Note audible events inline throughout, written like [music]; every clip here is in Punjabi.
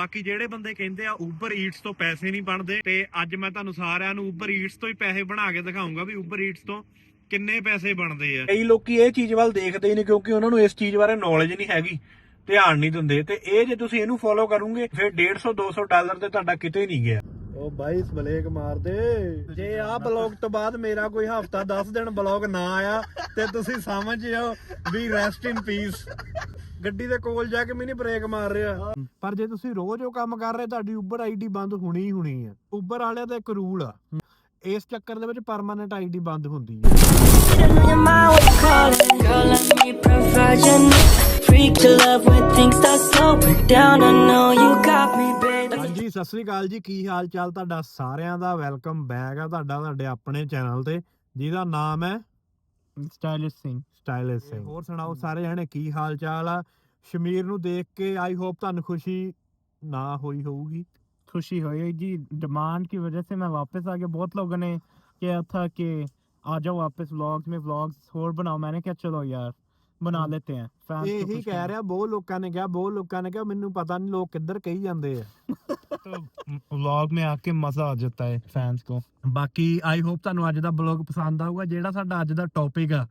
ਬਾਕੀ ਜਿਹੜੇ ਬੰਦੇ ਕਹਿੰਦੇ ਆ ਉਬਰ ਈਟਸ ਤੋਂ ਪੈਸੇ ਨਹੀਂ ਬਣਦੇ ਤੇ ਅੱਜ ਮੈਂ ਤੁਹਾਨੂੰ ਸਾਰਿਆਂ ਨੂੰ ਉਬਰ ਈਟਸ ਤੋਂ ਹੀ ਪੈਸੇ ਬਣਾ ਕੇ ਦਿਖਾਉਂਗਾ ਵੀ ਉਬਰ ਈਟਸ ਤੋਂ ਕਿੰਨੇ ਪੈਸੇ ਬਣਦੇ ਆ। ਕਈ ਲੋਕੀ ਇਹ ਚੀਜ਼ ਵੱਲ ਦੇਖਦੇ ਹੀ ਨਹੀਂ ਕਿਉਂਕਿ ਉਹਨਾਂ ਨੂੰ ਇਸ ਚੀਜ਼ ਬਾਰੇ ਨੌਲੇਜ ਨਹੀਂ ਹੈਗੀ ਧਿਆਨ ਨਹੀਂ ਦਿੰਦੇ। ਤੇ ਇਹ ਜੇ ਤੁਸੀਂ ਇਹਨੂੰ ਫੋਲੋ ਕਰੋਗੇ ਫਿਰ 150 200 ਡਾਲਰ ਤੇ ਤੁਹਾਡਾ ਕਿਤੇ ਨਹੀਂ ਗਿਆ। ਉਹ ਬਾਈ ਬਲੇਕ ਮਾਰ ਦੇ ਜੇ ਆਹ ਬਲੌਗ ਤੋਂ ਬਾਅਦ ਮੇਰਾ ਕੋਈ ਹਫਤਾ 10 ਦਿਨ ਬਲੌਗ ਨਾ ਆਇਆ ਤੇ ਤੁਸੀਂ ਸਮਝ ਜਾਓ ਵੀ ਰੈਸਟ ਇਨ ਪੀਸ ਗੱਡੀ ਦੇ ਕੋਲ ਜਾ ਕੇ ਮੈਨੇ ਬ੍ਰੇਕ ਮਾਰ ਰਿਹਾ। ਪਰ ਜੇ ਤੁਸੀਂ ਰੋਜ਼ ਉਹ ਕੰਮ ਕਰ ਰਹੇ ਤੁਹਾਡੀ ਉਬਰ ਆਈਡੀ ਬੰਦ ਹੋਣੀ ਹੀ ਹੋਣੀ ਹੈ। ਉਬਰ ਵਾਲਿਆਂ ਦਾ ਇੱਕ ਰੂਲ ਆ। ਇਸ ਚੱਕਰ ਦੇ ਵਿੱਚ ਪਰਮਾਨੈਂਟ ਆਈਡੀ ਬੰਦ ਹੁੰਦੀ ਹੈ. ਹਾਂਜੀ ਸਤਿ ਸ੍ਰੀ ਅਕਾਲ ਜੀ। ਕੀ ਹਾਲ ਚਾਲ ਤੁਹਾਡਾ ਸਾਰਿਆਂ ਦਾ? ਵੈਲਕਮ ਬੈਕ ਆ ਤੁਹਾਡਾ ਤੁਹਾਡੇ ਆਪਣੇ ਚੈਨਲ ਤੇ ਜਿਹਦਾ ਨਾਮ ਹੈ ਸਟਾਈਲਿਸ਼ ਸਿੰਘ ਸਟਾਈਲਿਸ਼ ਸਿੰਘ ਹੋਰ ਸੁਣਾਓ ਸਾਰੇ ਜਣੇ ਕੀ ਹਾਲ ਚਾਲ ਆ ਸ਼ਮੀਰ ਨੂੰ ਦੇਖ ਕੇ ਆਈ ਹੋਪ ਤੁਹਾਨੂੰ ਖੁਸ਼ੀ ਨਾ ਹੋਈ ਹੋਊਗੀ खुशी हुई जी डिमांड की वजह से मैं वापस आ गया बहुत लोगों ने किया था कि आ जाओ वापस व्लॉग्स में व्लॉग्स और बनाओ मैंने क्या चलो यार बना लेते हैं Fans को ਇਹੀ खुश ਕਹਿ करना। ਰਿਹਾ ਬਹੁਤ ਲੋਕਾਂ ਨੇ ਕਿਹਾ ਬਹੁਤ ਲੋਕਾਂ ਨੇ ਕਿਹਾ ਮੈਨੂੰ ਪਤਾ ਨਹੀਂ ਲੋਕ ਕਿੱਧਰ ਕਹੀ ਜਾਂਦੇ ਆ तो व्लॉग में आके मजा आ जाता है फैंस को ਬਾਕੀ ਆਈ ਹੋਪ ਤੁਹਾਨੂੰ ਅੱਜ ਦਾ ਬਲੌਗ ਪਸੰਦ ਆਊਗਾ ਜਿਹੜਾ ਸਾਡਾ ਅੱਜ ਦਾ ਟੌਪਿਕ ਆ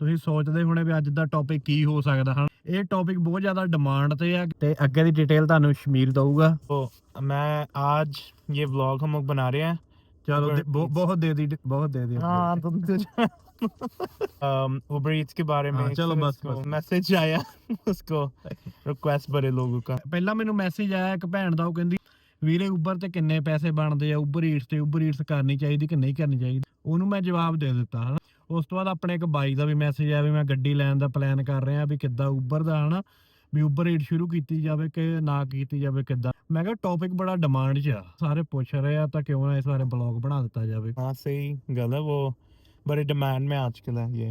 ਤੁਸੀਂ ਸੋਚਦੇ ਹੋਣੇ ਵੀ ਅੱਜ ਦਾ ਟੌਪਿਕ ਕੀ ਹੋ ਸਕਦਾ ਹਨ ਇਹ ਟੌਪਿਕ ਬਹੁਤ ਜ਼ਿਆਦਾ ਡਿਮਾਂਡ ਤੇ ਆ ਤੇ ਅੱਗੇ ਦੀ ਡਿਟੇਲ ਤੁਹਾਨੂੰ ਸ਼ਮੀਰ ਦਊਗਾ तो मैं आज ये व्लॉग हम लोग बना रहे हैं ਚਲੋ Uber ਦੇ- ਬਹੁ- Eats। ਬਹੁਤ ਦੇ ਦੀ ਬਹੁਤ ਦੇ ਦੀ हाँ तुम उबर ईट्स के बारे में हाँ, चलो बस, बस। मैसेज आया उसको रिक्वेस्ट बड़े लोगों का ਪਹਿਲਾਂ ਮੈਨੂੰ ਮੈਸੇਜ ਆਇਆ ਇੱਕ ਭੈਣ ਦਾ ਉਹ ਕਹਿੰਦੀ ਵੀਰੇ ਉਬਰ ਤੇ ਕਿੰਨੇ ਪੈਸੇ ਬਣਦੇ ਆ ਉਬਰ ਈਟਸ ਤੇ ਉਬਰ ਈਟਸ ਕਰਨੀ ਚਾਹੀਦੀ ਕਿ ਨਹੀਂ ਕਰਨੀ ਚਾਹੀਦੀ ਉਹਨੂੰ ਮੈਂ ਜਵਾਬ ਦੇ ਦਿੱਤਾ ਹਨਾ ਉਸ ਤੋਂ ਬਾਅਦ ਆਪਣੇ ਇੱਕ ਬਾਈ ਦਾ ਵੀ ਮੈਸੇਜ ਆਇਆ ਵੀ ਮੈਂ ਗੱਡੀ ਲੈਣ ਦਾ ਪਲਾਨ ਕਰ ਰਿਹਾ ਵੀ ਕਿੱਦਾਂ ਉਬਰ ਦਾ ਹਨਾ ਵੀ ਉਬਰ ਈਟ ਸ਼ੁਰੂ ਕੀਤੀ ਜਾਵੇ ਕਿ ਨਾ ਕੀਤੀ ਜਾਵੇ ਕਿੱਦਾਂ ਮੈਂ ਕਿਹਾ ਟੌਪਿਕ ਬੜਾ ਡਿਮਾਂਡ 'ਚ ਆ ਸਾਰੇ ਪੁੱਛ ਰਹੇ ਆ ਤਾਂ ਕਿਉਂ ਨਾ ਇਸ ਬਾਰੇ ਬਲੌਗ ਬਣਾ ਦਿੱਤਾ ਜਾਵੇ हाँ सही गल है वो बड़े डिमांड में आजकल है ये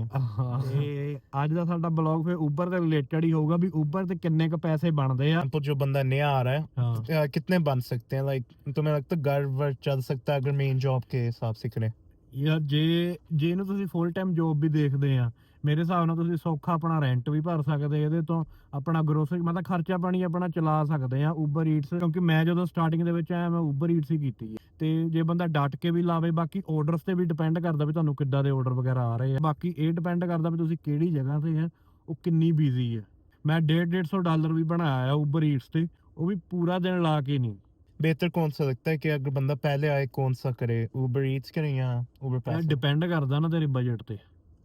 ਤੇ ਅੱਜ ਦਾ ਸਾਡਾ ਬਲੌਗ ਫਿਰ ਉਬਰ ਦੇ ਰਿਲੇਟਡ ਹੀ ਹੋਊਗਾ ਵੀ ਉਬਰ ਤੇ ਕਿੰਨੇ ਕ ਪੈਸੇ ਬਣਦੇ ਆ तो जो बंदा नया आ रहा है ਹਾਂ अ, कितने बन सकते हैं लाइक तुम्हें लगता है घर वर चल सकता है अगर मेन जॉब के हिसाब से करें ਯਾਰ ਜੇ ਜੇ ਇਹਨੂੰ ਤੁਸੀਂ ਫੁੱਲ ਟਾਈਮ ਜੋਬ ਵੀ ਦੇਖਦੇ ਆ, ਮੇਰੇ ਹਿਸਾਬ ਨਾਲ ਤੁਸੀਂ ਸੌਖਾ ਆਪਣਾ ਰੈਂਟ ਵੀ ਭਰ ਸਕਦੇ ਇਹਦੇ ਤੋਂ ਆਪਣਾ ਗਰੋਸਰੀ ਮਤਲਬ ਖਰਚਾ ਪਾਣੀ ਆਪਣਾ ਚਲਾ ਸਕਦੇ ਆ ਉਬਰ ਈਟਸ ਕਿਉਂਕਿ ਮੈਂ ਜਦੋਂ ਸਟਾਰਟਿੰਗ ਦੇ ਵਿੱਚ ਆਇਆ, ਮੈਂ ਉਬਰ ਈਟਸ ਹੀ ਕੀਤੀ ਹੈ ਤੇ ਜੇ ਬੰਦਾ ਡਟ ਕੇ ਵੀ ਲਾਵੇ, ਬਾਕੀ ਆਰਡਰਸ ਤੇ ਵੀ ਡਿਪੈਂਡ ਕਰਦਾ ਵੀ ਤੁਹਾਨੂੰ ਕਿੱਦਾਂ ਦੇ ਆਰਡਰ ਵਗੈਰਾ ਆ ਰਹੇ ਆ। ਬਾਕੀ ਇਹ ਡਿਪੈਂਡ ਕਰਦਾ ਵੀ ਤੁਸੀਂ ਕਿਹੜੀ ਜਗ੍ਹਾ ਤੇ ਹੈ ਉਹ ਕਿੰਨੀ ਬਿਜ਼ੀ ਹੈ ਮੈਂ 1.5 150 ਡਾਲਰ ਵੀ ਬਣਾਇਆ ਆ ਉਬਰ ਈਟਸ ਤੇ, ਉਹ ਵੀ ਪੂਰਾ ਦਿਨ ਲਾ ਕੇ ਨਹੀਂ। बेहतर कौन सा लगता है कि अगर बंदा पहले आए कौन सा करे उबर ईट्स करे या उबर ਇਹ पैसे ਡਿਪੈਂਡ ਕਰਦਾ ਨਾ ਤੇਰੇ ਬਜਟ ਤੇ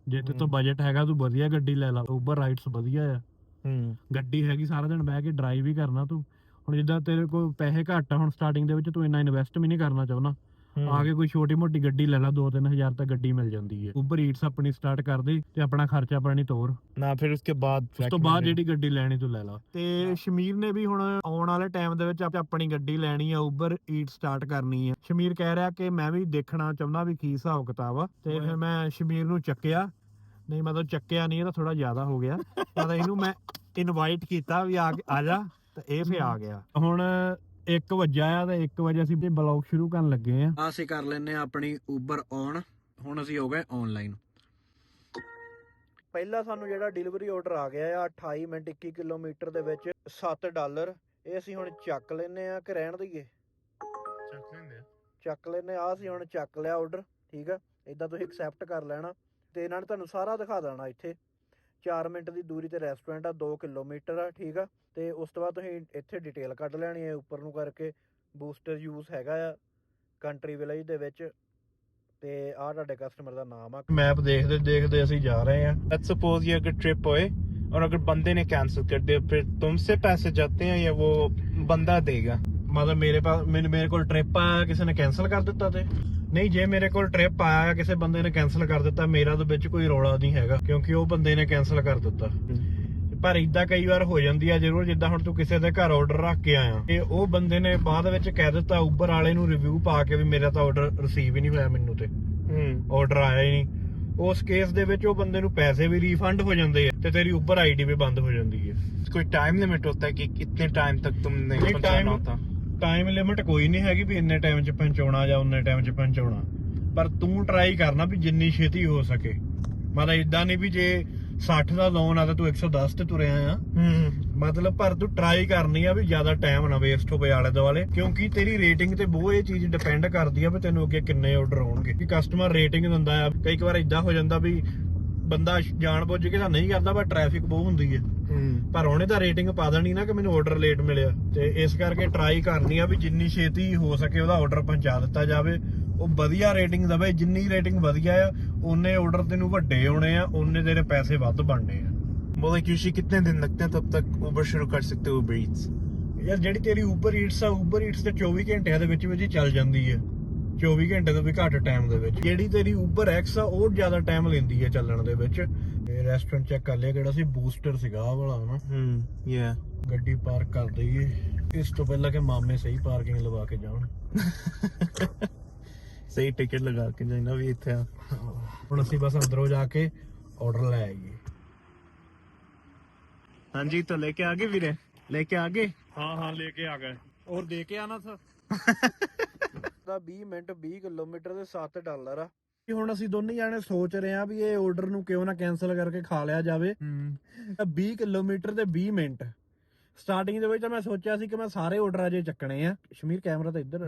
ਜੇ ਤੇ ਤੋਂ ਹਮ। ਬਜਟ ਹੈਗਾ ਤੂੰ ਵਧੀਆ ਗੱਡੀ ਲੈ ਲਾ ਉਬਰ ਰਾਈਡਸ ਵਧੀਆ ਆ हम्म ਗੱਡੀ ਹੈਗੀ ਸਾਰਾ ਦਿਨ ਬਹਿ ਕੇ ਡਰਾਈਵ ਹੀ ਕਰਨਾ ਤੂੰ ਹੁਣ ਜਿੱਦਾਂ ਤੇਰੇ ਕੋਲ ਪੈਸੇ ਘੱਟ ਆ ਹੁਣ ਸਟਾਰਟਿੰਗ ਦੇ ਵਿੱਚ ਤੂੰ ਇੰਨਾ ਇਨਵੈਸਟ ਵੀ ਨਹੀਂ ਕਰਨਾ ਚਾਹੁੰਦਾ हम्म। ਆ ਕੇ ਕੋਈ ਛੋਟੀ ਮੋਟੀ ਗੱਡੀ ਲੈ ਲਾ 2-3000 ਤੱਕ ਗੱਡੀ ਮਿਲ ਜਾਂਦੀ ਹੈ ਉਬਰ ਈਟਸ ਆਪਣੀ ਸਟਾਰਟ ਕਰ ਦੇ ਤੇ ਆਪਣਾ ਖਰਚਾ ਪਾਣੀ ਤੋਰ। ਨਾ ਫਿਰ ਉਸਕੇ ਬਾਅਦ ਉਸ ਤੋਂ ਬਾਅਦ ਜਿਹੜੀ ਗੱਡੀ ਲੈਣੀ ਤੂੰ ਲੈ ਲਾ। ਤੇ ਸ਼ਮੀਰ ਨੇ ਵੀ ਹੁਣ ਆਉਣ ਵਾਲੇ ਟਾਈਮ ਦੇ ਵਿੱਚ ਆਪਣੀ ਗੱਡੀ ਲੈਣੀ ਹੈ ਉਬਰ ਈਟ ਸਟਾਰਟ ਕਰਨੀ ਹੈ ਸ਼ਮੀਰ ਕਹਿ ਰਿਹਾ ਕਿ ਮੈਂ ਵੀ ਦੇਖਣਾ ਚਾਹੁੰਦਾ ਵੀ ਕੀ ਹਿਸਾਬ ਕਿਤਾਬ ਆ। ਤੇ ਫਿਰ ਮੈਂ ਸ਼ਮੀਰ ਨੂੰ ਚੱਕਿਆ। ਨਹੀਂ ਮਤਲਬ ਚੱਕਿਆ ਨਹੀਂ ਇਹ ਤਾਂ ਥੋੜਾ ਜ਼ਿਆਦਾ ਹੋ ਗਿਆ। ਮਤਲਬ ਇਹਨੂੰ ਮੈਂ ਇਨਵਾਈਟ ਕੀਤਾ ਵੀ ਆ ਆ ਜਾ ਤਾਂ ਇਹ ਫੇ ਆ ਗਿਆ। ਹੁਣ 1 ਵਜਾ ਆ ਤੇ 1 ਵਜੇ ਅਸੀਂ ਬਲੌਗ ਸ਼ੁਰੂ ਕਰਨ ਲੱਗੇ ਆ। ਅਸੀਂ ਕਰ ਲੈਨੇ ਆ ਆਪਣੀ ਉਬਰ ਔਨ ਹੁਣ ਅਸੀਂ ਹੋ ਗਏ ਆਨਲਾਈਨ ਪਹਿਲਾ ਸਾਨੂੰ ਜਿਹੜਾ ਡਿਲੀਵਰੀ ਆਰਡਰ ਆ ਗਿਆ ਆ 28 ਮਿੰਟ 21 ਕਿਲੋਮੀਟਰ ਦੇ ਵਿੱਚ 7 ਡਾਲਰ। ਇਹ ਅਸੀਂ ਹੁਣ ਚੱਕ ਲੈਨੇ ਆ ਕਿ ਰਹਿਣ ਦਈਏ? ਚੱਕ ਲੈਨੇ ਆ। ਅਸੀਂ ਹੁਣ ਚੱਕ ਲਿਆ ਆਰਡਰ ਠੀਕ ਆ? ਇਦਾਂ ਤੁਸੀਂ ਐਕਸੈਪਟ ਕਰ ਲੈਣਾ। ਤੇ ਇਹਨਾਂ ਨੇ ਤੁਹਾਨੂੰ ਸਾਰਾ ਦਿਖਾ ਦੇਣਾ ਇੱਥੇ। 4 ਮਿੰਟ ਦੀ ਦੂਰੀ ਤੇ ਰੈਸਟੋਰੈਂਟ ਆ 2 ਕਿਲੋਮੀਟਰ ਆ ਠੀਕ ਆ? ਤੇ ਉਸ ਤੋਂ ਬਾਅਦ ਤੁਸੀਂ ਇੱਥੇ ਡਿਟੇਲ ਕੱਢ ਲੈਣੀ ਹੈ ਉੱਪਰ ਨੂੰ ਕਰਕੇ ਬੂਸਟਰ ਯੂਜ਼ ਹੈਗਾ ਆ ਕੰਟਰੀ ਵਿਲੇਜ ਦੇ ਵਿੱਚ ਤੇ ਆ ਤੁਹਾਡੇ ਕਸਟਮਰ ਦਾ ਨਾਮ ਆ ਮੈਪ ਦੇਖਦੇ ਦੇਖਦੇ ਅਸੀਂ ਜਾ ਰਹੇ ਆ लेट्स सपोज ये अगर ट्रिप होए और अगर बंदे ने कैंसिल कर दिया फिर तुमसे पैसे जाते हैं या वो बंदा देगा ਮਤਲਬ ਮੇਰੇ ਪਾਸ ਮੇਰੇ ਮੇਰੇ ਕੋਲ ਟ੍ਰਿਪ ਆਇਆ ਕਿਸੇ ਨੇ ਕੈਨਸਲ ਕਰ ਦਿੱਤਾ ਤੇ ਨਹੀਂ ਜੇ ਮੇਰੇ ਕੋਲ ਟ੍ਰਿਪ ਆਇਆ ਕਿਸੇ ਬੰਦੇ ਨੇ ਕੈਨਸਲ ਕਰ ਦਿੱਤਾ ਮੇਰਾ ਤਾਂ ਵਿੱਚ ਕੋਈ ਰੌਲਾ ਨਹੀਂ ਹੈਗਾ ਕਿਉਂਕਿ ਉਹ ਬੰਦੇ ਨੇ ਕੈਨਸਲ ਕਰ ਦਿੱਤਾ ਪਰ ਇਦਾਂ ਕਈ ਵਾਰ ਹੋ ਜਾਂਦੀ ਆ ਜ਼ਰੂਰ ਜਿੱਦਾਂ ਹੁਣ ਤੂੰ ਕਿਸੇ ਦੇ ਘਰ ਆਰਡਰ ਰੱਖ ਕੇ ਆਇਆ। ਤੇ ਉਹ ਬੰਦੇ ਨੇ ਬਾਅਦ ਵਿੱਚ ਕਹਿ ਦਿੱਤਾ ਉਬਰ ਵਾਲੇ ਨੂੰ ਰਿਵਿਊ ਪਾ ਕੇ ਵੀ ਮੇਰਾ ਤਾਂ ਆਰਡਰ ਰਿਸੀਵ ਹੀ ਨਹੀਂ ਹੋਇਆ ਮੈਨੂੰ ਤੇ। ਹੂੰ। ਆਰਡਰ ਆਇਆ ਹੀ ਨਹੀਂ। ਉਸ ਕੇਸ ਦੇ ਵਿੱਚ ਉਹ ਬੰਦੇ ਨੂੰ ਪੈਸੇ ਵੀ ਰੀਫੰਡ ਹੋ ਜਾਂਦੇ ਆ ਤੇ ਤੇਰੀ ਉਬਰ ਆਈਡੀ ਵੀ ਬੰਦ ਹੋ ਜਾਂਦੀ ਹੈ ਕੋਈ ਟਾਈਮ ਲਿਮਿਟ ਹੁੰਦਾ ਕਿ ਕਿੰਨੇ ਟਾਈਮ ਤੱਕ ਤੁਮਨੇ ਪਹੁੰਚਾਣਾ ਹੁੰਦਾ ਟਾਈਮ ਲਿਮਿਟ ਕੋਈ ਨਹੀਂ ਹੈਗੀ ਵੀ ਇੰਨੇ ਟਾਈਮ 'ਚ ਪਹੁੰਚਾਉਣਾ ਜਾਂ ਉਨੇ ਟਾਈਮ 'ਚ ਪਹੁੰਚਾਉਣਾ। ਪਰ ਤੂੰ ਟਰਾਈ ਕਰਨਾ ਵੀ ਜਿੰਨੀ ਛੇਤੀ ਹੋ ਸਕੇ। ਮਤਲਬ ਇਦਾਂ ਨਹੀਂ ਵੀ ਜੇ 60 ਦਾ ਲੋਨ ਆ ਤਾਂ ਤੂੰ 110 ਤੇ ਤੁਰਿਆ ਆ। ਮਤਲਬ ਪਰ ਤੂੰ ਟਰਾਈ ਕਰਨੀ ਆ ਵੀ ਜ਼ਿਆਦਾ ਟਾਈਮ ਨਾ ਵੇਸਟ ਹੋਵੇ ਆਲੇ ਦੁਆਲੇ ਕਿਉਂਕਿ ਤੇਰੀ ਰੇਟਿੰਗ ਤੇ ਬਹੁਤ ਇਹ ਚੀਜ਼ ਡਿਪੈਂਡ ਕਰਦੀ ਆ ਵੀ ਤੈਨੂੰ ਅੱਗੇ ਕਿੰਨੇ ਆਰਡਰ ਆਉਣਗੇ। ਕਿ ਕਸਟਮਰ ਰੇਟਿੰਗ ਦਿੰਦਾ ਆ ਕਈ ਵਾਰ ਇਦਾਂ ਹੋ ਜਾਂਦਾ ਵੀ ਬੰਦਾ ਜਾਣ ਬੁੱਝ ਕੇ ਤਾਂ ਨਹੀਂ ਕਰਦਾ ਪਰ ਟ੍ਰੈਫਿਕ ਬਹੁਤ ਹੁੰਦੀ ਹੈ। ਪਰ ਉਹਨੇ ਤਾਂ ਰੇਟਿੰਗ ਪਾ ਦੇਣੀ ਨਾ ਕਿ ਮੈਨੂੰ ਆਰਡਰ ਲੇਟ ਮਿਲਿਆ। ਤੇ ਇਸ ਕਰਕੇ ਟਰਾਈ ਕਰਨੀ ਆ ਵੀ ਜਿੰਨੀ ਛੇਤੀ ਹੋ ਸਕੇ ਉਹਦਾ ਆਰਡਰ ਪਹੁੰਚਾ ਦਿੱਤਾ ਜਾਵੇ। ਉਹ ਵਧੀਆ ਰੇਟਿੰਗ ਦਵੇ ਜਿੰਨੀ ਰੇਟਿੰਗ ਵਧੀਆ ਆ ਉਹਨੇ ਆਰਡਰ ਤੈਨੂੰ ਵੱਡੇ ਆਉਣੇ ਆ ਉਹਨੇ ਤੇਰੇ ਪੈਸੇ ਵੱਧ ਬਣਨੇ ਆ। ਮਤਲਬ ਯੂਸ਼ੀ ਕਿੰਨੇ ਦਿਨ ਲੱਗਦੇ ਤਬ ਤੱਕ ਉਬਰ ਸ਼ੁਰੂ ਕਰ ਸਕਦੇ ਉਬਰ ਈਟਸ ਯਾਰ ਜਿਹੜੀ ਤੇਰੀ ਉਬਰ ਈਟਸ ਆ ਉਬਰ ਈਟਸ ਤੇ 24 ਘੰਟਿਆਂ ਦੇ ਵਿੱਚ ਵਿੱਚ ਹੀ ਚੱਲ ਜਾਂਦੀ ਹੈ 24 ਘੰਟੇ ਤੋਂ ਵੀ ਘੱਟ ਟਾਈਮ ਦੇ ਵਿੱਚ। ਜਿਹੜੀ ਤੇਰੀ ਉਬਰ ਐਕਸ ਆ ਉਹ ਜ਼ਿਆਦਾ ਟਾਈਮ ਲੈਂਦੀ ਆ ਚੱਲਣ ਦੇ ਵਿੱਚ। ਇਹ ਰੈਸਟੋਰੈਂਟ ਚੈੱਕ ਕਰ ਲਿਆ ਕਿਹੜਾ ਸੀ? ਬੂਸਟਰ ਸੀਗਾ ਆ ਵਾਲਾ ਹਨਾ? ਹੂੰ ਯਾ ਗੱਡੀ ਪਾਰਕ ਕਰ ਦਈਏ। ਇਸ ਤੋਂ ਪਹਿਲਾਂ ਕਿ ਮਾਮੇ ਸਹੀ ਪਾਰਕਿੰਗ ਲਵਾ ਕੇ ਜਾਣ। [laughs] ਸਹੀ ਟਿਕਟ ਲਗਾ ਕੇ ਜਾਈਨਾ ਵੀ ਇੱਥੇ ਆ। ਹੁਣ ਅਸੀਂ ਬਸ ਅੰਦਰੋਂ ਜਾ ਕੇ ਆਰਡਰ ਲੈ ਆਈਏ। ਹਾਂਜੀ ਤਾਂ ਲੈ ਕੇ ਆ ਗਏ ਵੀਰੇ? ਲੈ ਕੇ ਆ ਗਏ? ਹਾਂ ਹਾਂ ਲੈ ਕੇ ਆ ਗਏ। ਔਰ ਦੇ ਕੇ ਆਣਾ ਸਰ? ਦਾ 20 ਮਿੰਟ 20 ਕਿਲੋਮੀਟਰ ਦੇ 7 ਡਾਲਰ ਆ। ਕਿ ਹੁਣ ਅਸੀਂ ਦੋਨੇ ਜਾਣੇ ਸੋਚ ਰਹੇ ਆ ਵੀ ਇਹ ਆਰਡਰ ਨੂੰ ਕਿਉਂ ਨਾ ਕੈਨਸਲ ਕਰਕੇ ਖਾ ਲਿਆ ਜਾਵੇ। ਤਾਂ 20 ਕਿਲੋਮੀਟਰ ਦੇ 20 ਮਿੰਟ। ਸਟਾਰਟਿੰਗ ਦੇ ਵਿੱਚ ਤਾਂ ਮੈਂ ਸੋਚਿਆ ਸੀ ਕਿ ਮੈਂ ਸਾਰੇ ਆਰਡਰ ਅਜੇ ਚੱਕਣੇ ਆ। ਕਸ਼ਮੀਰ ਕੈਮਰਾ ਤਾਂ ਇੱਧਰ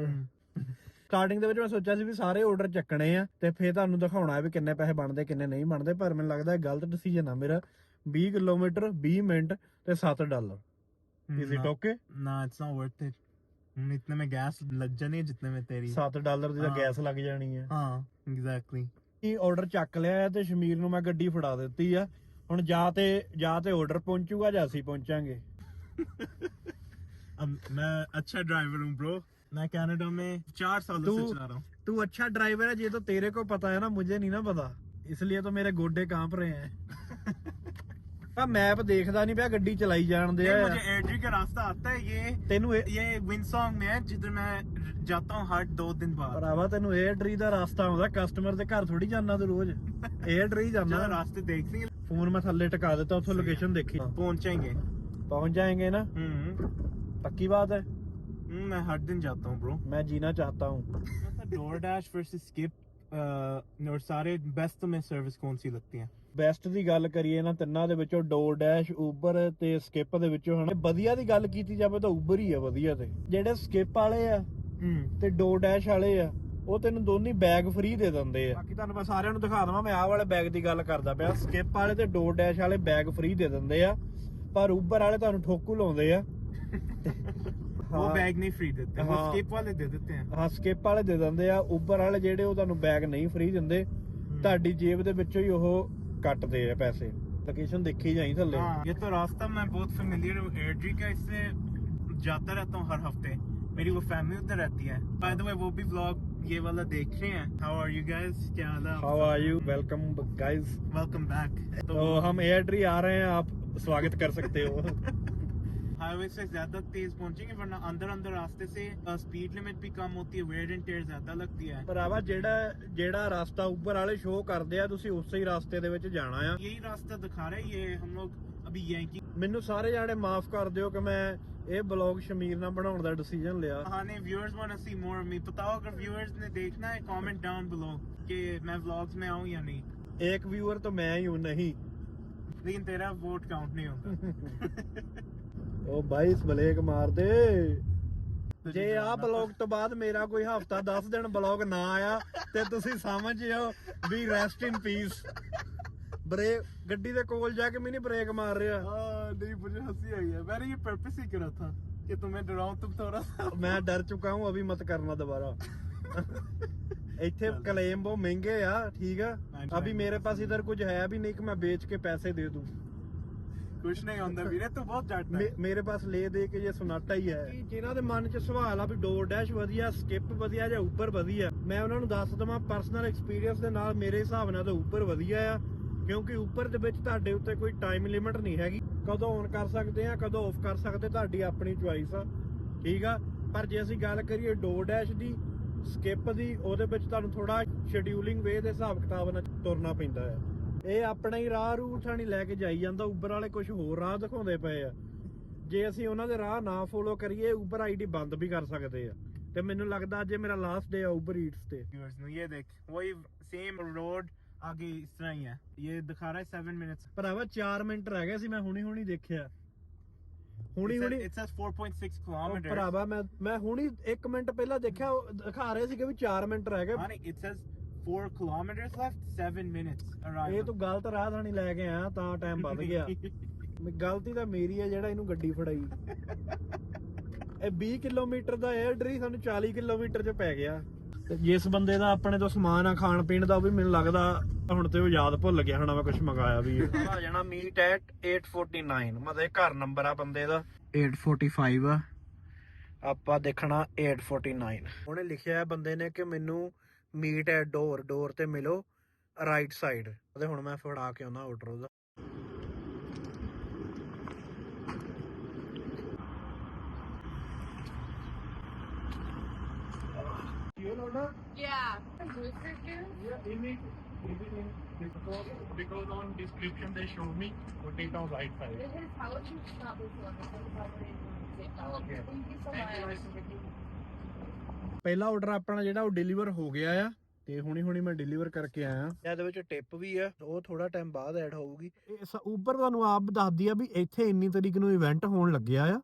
ਸਟਾਰਟਿੰਗ ਦੇ ਵਿੱਚ ਮੈਂ ਸੋਚਿਆ ਸੀ ਵੀ ਸਾਰੇ ਆਰਡਰ ਚੱਕਣੇ ਆ ਤੇ ਫੇਰ ਤੁਹਾਨੂੰ ਦਿਖਾਉਣਾ ਵੀ ਕਿੰਨੇ ਪੈਸੇ ਬਣਦੇ ਕਿੰਨੇ ਨਹੀਂ ਬਣਦੇ ਪਰ ਮੈਨੂੰ ਲੱਗਦਾ ਇਹ ਗਲਤ ਡਿਸੀਜਨ ਆ ਮੇਰਾ। 20 ਕਿਲੋਮੀਟਰ 20 ਮਿੰਟ ਤੇ 7 ਡਾਲਰ। ਇਜ਼ ਇਟ ਓਕੇ ਨਾ ਇਟਸ ਨਾਟ ਵਰਥ ਇਟ ਇਤਨੇ ਮੈਂ ਗੈਸ ਲੱਗ ਜਾਣੀ ਜਿੰਨੇ ਮੈਂ ਤੇਰੀ। 7 ਡਾਲਰ ਦੀ ਤਾਂ ਗੈਸ ਲੱਗ ਜਾਣੀ ਹੈ ਹਾਂ ਐਗਜ਼ੈਕਟਲੀ ਇਹ ਆਰਡਰ ਚੱਕ ਲਿਆ ਤੇ ਸ਼ਮੀਰ ਨੂੰ ਮੈਂ ਗੱਡੀ ਫੜਾ ਦਿੱਤੀ ਆ। ਹੁਣ ਜਾਂ ਤੇ ਜਾਂ ਤੇ ਆਰਡਰ ਪਹੁੰਚੂਗਾ ਜਾਂ ਅਸੀਂ ਪਹੁੰਚਾਂਗੇ। [laughs] ਮੈਂ ਅੱਛਾ ਡਰਾਈਵਰ ਹੂੰ ਬ్రో मैं कनाडा में चार सालों से चला रहा हूँ तू अच्छा ड्राइवर है ये तो तेरे को पता है ना मुझे नहीं ना पता इसलिए तो मेरे गोडे कांप रहे हैं ਆ ਮੈਪ ਦੇਖਦਾ ਨਹੀਂ ਪਿਆ ਗੱਡੀ ਚਲਾਈ ਜਾਣਦੇ ये ਆ मुझे एड्री का रास्ता आता है ये ਤੈਨੂੰ ਇਹ- ये विंसॉन्ग में है जिधर मैं जाता हूँ हर दो दिन बाद ਭਰਾਵਾ ਤੈਨੂੰ 에ਅਰ ਟਰੀ ਦਾ ਰਾਸਤਾ ਆਉਂਦਾ ਕਸਟਮਰ ਦੇ ਘਰ ਥੋੜੀ ਜਾਣਾ ਤੂੰ ਰੋਜ਼ 에ਅਰ ਟਰੀ चलो ਜਾਣਾ रास्ते देखेंगे ਫੋਨ ਮੈਂ ਥੱਲੇ ਟਿਕਾ ਦਿੱਤਾ ਉੱਥੋਂ ਲੋਕੇਸ਼ਨ ਦੇਖੀ ਪਹੁੰਚ जाएंगे ਪਹੁंच ਜਾਏਗੇ ਨਾ हम्म, ਪੱਕੀ ਬਾਤ ਹੈ मैं हर दिन जाता हूँ ब्रो मैं जीना चाहता हूँ डोर डैश वर्सेस स्किप और सारे बेस्ट में सर्विस कौन सी लगती है ਬੈਸਟ ਦੀ ਗੱਲ ਕਰੀਏ ਨਾ ਤਿੰਨਾਂ ਦੇ ਵਿੱਚੋਂ ਡੋਰ ਡੈਸ਼ ਉਬਰ ਤੇ ਸਕਿਪ ਦੇ ਵਿੱਚੋਂ ਹਣ ਵਧੀਆ ਦੀ ਗੱਲ ਕੀਤੀ ਜਾਵੇ ਤਾਂ ਉਬਰ ਹੀ ਆ ਵਧੀਆ ਤੇ ਜਿਹੜੇ ਸਕਿਪ ਵਾਲੇ ਆ हम्म ਤੇ ਡੋਰ ਡੈਸ਼ ਵਾਲੇ ਆ ਉਹ ਤੈਨੂੰ ਦੋਨੀ ਬੈਗ ਫ੍ਰੀ ਦੇ ਦਿੰਦੇ ਆ ਬਾਕੀ ਤੁਹਾਨੂੰ ਮੈਂ ਸਾਰਿਆਂ ਨੂੰ ਦਿਖਾ ਦਵਾਂ ਮੈਂ ਆਹ ਵਾਲੇ ਬੈਗ ਦੀ ਗੱਲ ਕਰਦਾ ਪਿਆ ਸਕਿਪ ਵਾਲੇ ਤੇ ਡੋਰ ਡੈਸ਼ ਵਾਲੇ ਬੈਗ ਫ੍ਰੀ ਦੇ ਦਿੰਦੇ ਆ ਪਰ ਉਬਰ ਵਾਲੇ ਤੁਹਾਨੂੰ ਠੋਕੂ ਲਾਉਂਦੇ ਆ वो ਹਾਂ। बैग नहीं फ्री देते वो हाँ। स्किप वाले दे देते हैं ਹਾਂ ਸਕਿਪ ਵਾਲੇ ਦੇ ਦਿੰਦੇ ਆ ਉਬਰ ਵਾਲੇ ਜਿਹੜੇ ਉਹ ਤੁਹਾਨੂੰ ਬੈਗ ਨਹੀਂ ਫ੍ਰੀ ਦਿੰਦੇ ਤੁਹਾਡੀ ਜੇਬ ਦੇ ਵਿੱਚੋਂ ਹੀ ਉਹ ਕੱਟਦੇ ਆ ਪੈਸੇ ਲੋਕੇਸ਼ਨ ਦੇਖੀ ਜਾਈ ਥੱਲੇ हाँ, ये तो रास्ता मैं बहुत फेमिलियर हूँ एयरड्री का इससे जाता रहता हूँ हर हफ्ते मेरी वो फैमिली उधर रहती है बाय द वे वो भी व्लॉग ये वाला देख रहे हैं हाउ आर यू गाइस क्या हाल है how are you welcome guys welcome back तो हम एयर ट्री आ रहे हैं आप स्वागत कर सकते हो हाईवे से ज्यादा तेज पहुंचेंगे वरना अंदर अंदर रास्ते से स्पीड लिमिट भी कम होती है वेयर एंड टेयर ज्यादा लगती है ਭਰਾਵਾ ਜਿਹੜਾ ਜਿਹੜਾ ਰਸਤਾ ਉੱਪਰ ਵਾਲੇ ਸ਼ੋਅ ਕਰਦੇ ਆ ਤੁਸੀਂ ਉਸੇ ਹੀ ਰਸਤੇ ਦੇ ਵਿੱਚ ਜਾਣਾ ਆ यही रास्ता दिखा रहे हैं ये हम लोग अभी यहीं ਮੈਨੂੰ ਸਾਰੇ ਜਾਣੇ ਮਾਫ ਕਰ ਦਿਓ ਕਿ ਮੈਂ ਇਹ ਬਲੌਗ ਸ਼ਮੀਰ ਨਾਲ ਬਣਾਉਣ ਦਾ ਡਿਸੀਜਨ ਲਿਆ हाँ viewers want to see more मी बताओ अगर व्यूअर्स ने देखना है कमेंट डाउन बिलो कि मैं व्लॉग्स में आऊं या नहीं ਇੱਕ ਵਿਊਅਰ ਤਾਂ ਮੈਂ ਹੀ ਹੂੰ ਨਹੀਂ लेकिन तेरा वोट काउंट नहीं होता ਉਹ ਬਾਈ ਬਲੇਕ ਮਾਰ ਦੇ ਜੇ ਆਹ ਬਲੌਗ ਤੋਂ ਬਾਅਦ ਮੇਰਾ ਕੋਈ ਹਫਤਾ 10 ਦਿਨ ਬਲੌਗ ਨਾ ਆਇਆ ਤੇ ਤੁਸੀਂ ਸਮਝ ਜਿਓ ਵੀ ਰੈਸਟ ਇਨ ਪੀਸ ਬ੍ਰੇਕ ਗੱਡੀ ਦੇ ਕੋਲ ਜਾ ਕੇ ਮੈਨੇ ਬ੍ਰੇਕ ਮਾਰ ਰਿਹਾ हाँ, नहीं मुझे हंसी आई है मैंने ये पर्पस ही करा था कि तुम्हें डराऊं तुम थोड़ा सा ਮੈਂ ਡਰ ਚੁੱਕਾ ਹੂੰ ਅਭੀ ਮਤ ਕਰਨਾ ਦੁਬਾਰਾ ਇੱਥੇ ਕਲੇਮ ਬਹੁਤ ਮਹਿੰਗੇ ਆ ਠੀਕ ਆ ਅਭੀ ਮੇਰੇ ਪਾਸ ਇਧਰ ਕੁਝ ਹੈ ਵੀ ਨਹੀਂ ਕਿ ਮੈਂ ਵੇਚ ਕੇ ਪੈਸੇ ਦੇ ਦੂੰ ਕੁਝ ਨਹੀਂ ਹੁੰਦਾ ਵੀਰੇ ਤੂੰ ਬਹੁਤ ਜੱਟ ਹੈ। ਮੇਰੇ ਪਾਸ ਲੈ ਦੇ ਕੇ ਜੇ ਸੁਨਾਟਾ ਹੀ ਹੈ। ਕਿ ਦੇ ਮਨ 'ਚ ਸਵਾਲ ਆ ਵੀ ਡੋਰ ਡੈਸ਼ ਵਧੀਆ ਸਕਿਪ ਵਧੀਆ ਜਾਂ ਉਬਰ ਵਧੀਆ ਮੈਂ ਉਹਨਾਂ ਨੂੰ ਦੱਸ ਦਵਾਂ ਪਰਸਨਲ ਐਕਸਪੀਰੀਅੰਸ ਦੇ ਨਾਲ ਮੇਰੇ ਹਿਸਾਬ ਨਾਲ ਤਾਂ ਉਬਰ ਵਧੀਆ ਆ ਕਿਉਂਕਿ ਉਬਰ ਦੇ ਵਿੱਚ ਤੁਹਾਡੇ ਉੱਤੇ ਕੋਈ ਟਾਈਮ ਲਿਮਿਟ ਨਹੀਂ ਹੈਗੀ। ਕਦੋਂ ਔਨ ਕਰ ਸਕਦੇ ਆ ਕਦੋਂ ਆਫ ਕਰ ਸਕਦੇ ਤੁਹਾਡੀ ਆਪਣੀ ਚੁਆਇਸ ਆ। ਠੀਕ ਆ? ਪਰ ਜੇ ਅਸੀਂ ਗੱਲ ਕਰੀਏ ਡੋਰ ਡੈਸ਼ ਦੀ ਸਕਿਪ ਦੀ ਉਹਦੇ ਵਿੱਚ ਤੁਹਾਨੂੰ ਥੋੜਾ ਸ਼ਡਿਊਲਿੰਗ ਵੇ ਦੇ ਹਿਸਾਬ ਕਿਤਾਬ ਨਾਲ ਤੁਰਨਾ ਪੈਂਦਾ ਆ ਇਹ ਆਪਣਾ ਹੀ ਰਾਹ ਰੂਟ ਨਹੀਂ ਲੈ ਕੇ ਜਾਈ ਜਾਂਦਾ ਉਬਰ ਵਾਲੇ ਕੁਝ ਹੋਰ ਰਾਹ ਦਿਖਾਉਂਦੇ ਪਏ ਆ। ਜੇ ਅਸੀਂ ਉਹਨਾਂ ਦੇ ਰਾਹ ਨਾ ਫੋਲੋ ਕਰੀਏ ਉਬਰ ਆਈਡੀ ਬੰਦ ਵੀ ਕਰ ਸਕਦੇ ਆ। ਤੇ ਮੈਨੂੰ ਲੱਗਦਾ ਅੱਜ ਮੇਰਾ ਲਾਸਟ ਡੇ ਆ ਉਬਰ ਈਟਸ ਤੇ। ਇਹ ਦੇਖ ਵਹੀ ਸੇਮ ਰੋਡ ਅੱਗੇ ਇਸ ਤਰ੍ਹਾਂ ਹੀ ਹੈ ਇਹ ਦਿਖਾ ਰਿਹਾ 7 ਮਿੰਟਸ ਭਰਾਵਾ 4 ਮਿੰਟ ਰਹਿ ਗਏ ਸੀ ਮੈਂ ਹੁਣੀ ਹੁਣੀ ਦੇਖਿਆ ਹੁਣੀ ਹੁਣੀ ਇਟ 4.6 ਕਿਲੋਮੀਟਰ ਭਰਾਵਾ ਮੈਂ ਮੈਂ ਹੁਣੀ 1 ਮਿੰਟ ਪਹਿਲਾਂ ਦੇਖਿਆ ਦਿਖਾ ਰਹੇ ਸੀ ਕਿ ਵੀ 4 ਮਿੰਟ ਰਹਿ ਗਏ। ਹਾਂ ਇਟ 4 kilometers left 7 minutes ਇਹ ਤੂੰ ਗਲਤ ਰਾਹ ਥਾਣੀ ਲੈ ਕੇ ਆਇਆ ਤਾਂ ਟਾਈਮ ਵੱਧ ਗਿਆ। [laughs] ਮੈਂ- ਗਲਤੀ ਤਾਂ ਮੇਰੀ ਹੈ ਜਿਹੜਾ ਇਹਨੂੰ ਗੱਡੀ ਫੜਾਈ। ਇਹ 20 ਕਿਲੋਮੀਟਰ ਦਾ 에ਅਰ ਡਰੀ ਸਾਨੂੰ 40 ਕਿਲੋਮੀਟਰ ਚ ਪੈ ਗਿਆ। ਤੇ ਜਿਸ ਬੰਦੇ ਦਾ ਆਪਣੇ ਤੋਂ ਸਮਾਨ ਆ ਖਾਣ ਪੀਣ ਦਾ ਉਹ ਵੀ ਮੈਨੂੰ ਲੱਗਦਾ ਹੁਣ ਤੇ ਉਹ ਯਾਦ ਭੁੱਲ ਗਿਆ ਹਣਾ ਮੈਂ ਕੁਝ ਮੰਗਾਇਆ ਵੀ ਆ। ਜਾਣਾ ਮੀਟ ਐਟ 849 ਮਤਲਬ ਇਹ ਘਰ ਨੰਬਰ ਆ ਬੰਦੇ ਦਾ। 845 ਆ। ਆਪਾਂ ਦੇਖਣਾ 849 ਉਹਨੇ ਲਿਖਿਆ ਹੈ ਬੰਦੇ ਨੇ ਕਿ ਮੈਨੂੰ ਮੀਟ ਐਟ ਡੋਰ ਡੋਰ ਤੇ ਮਿਲੋ ਰਾਈਟ ਸਾਈਡ ਤੇ ਹੁਣ ਮੈਂ ਫੜਾ ਕੇ ਆਉਣਾ ਆਰਡਰ ਉਹਦਾ know that? Yeah. because on description they show me put it on right side. This is how you stop this one. This is how it is. Okay. Thank you so much. ਪਹਿਲਾ ਆਰਡਰ ਆਪਣਾ ਜਿਹੜਾ ਉਹ ਡਿਲੀਵਰ ਹੋ ਗਿਆ ਆ ਤੇ ਹੁਣੀ ਹੁਣੀ ਮੈਂ ਡਿਲੀਵਰ ਕਰਕੇ ਆਇਆ। ਇਹਦੇ ਵਿੱਚ ਟਿਪ ਵੀ ਆ ਉਹ ਥੋੜਾ ਟਾਈਮ ਬਾਅਦ ਐਡ ਹੋਊਗੀ। ਉਬਰ ਤੁਹਾਨੂੰ ਆਪ ਦੱਸਦੀ ਆ ਵੀ ਇੱਥੇ ਇੰਨੀ ਤਰੀਕ ਨੂੰ ਇਵੈਂਟ ਹੋਣ ਲੱਗਿਆ ਆ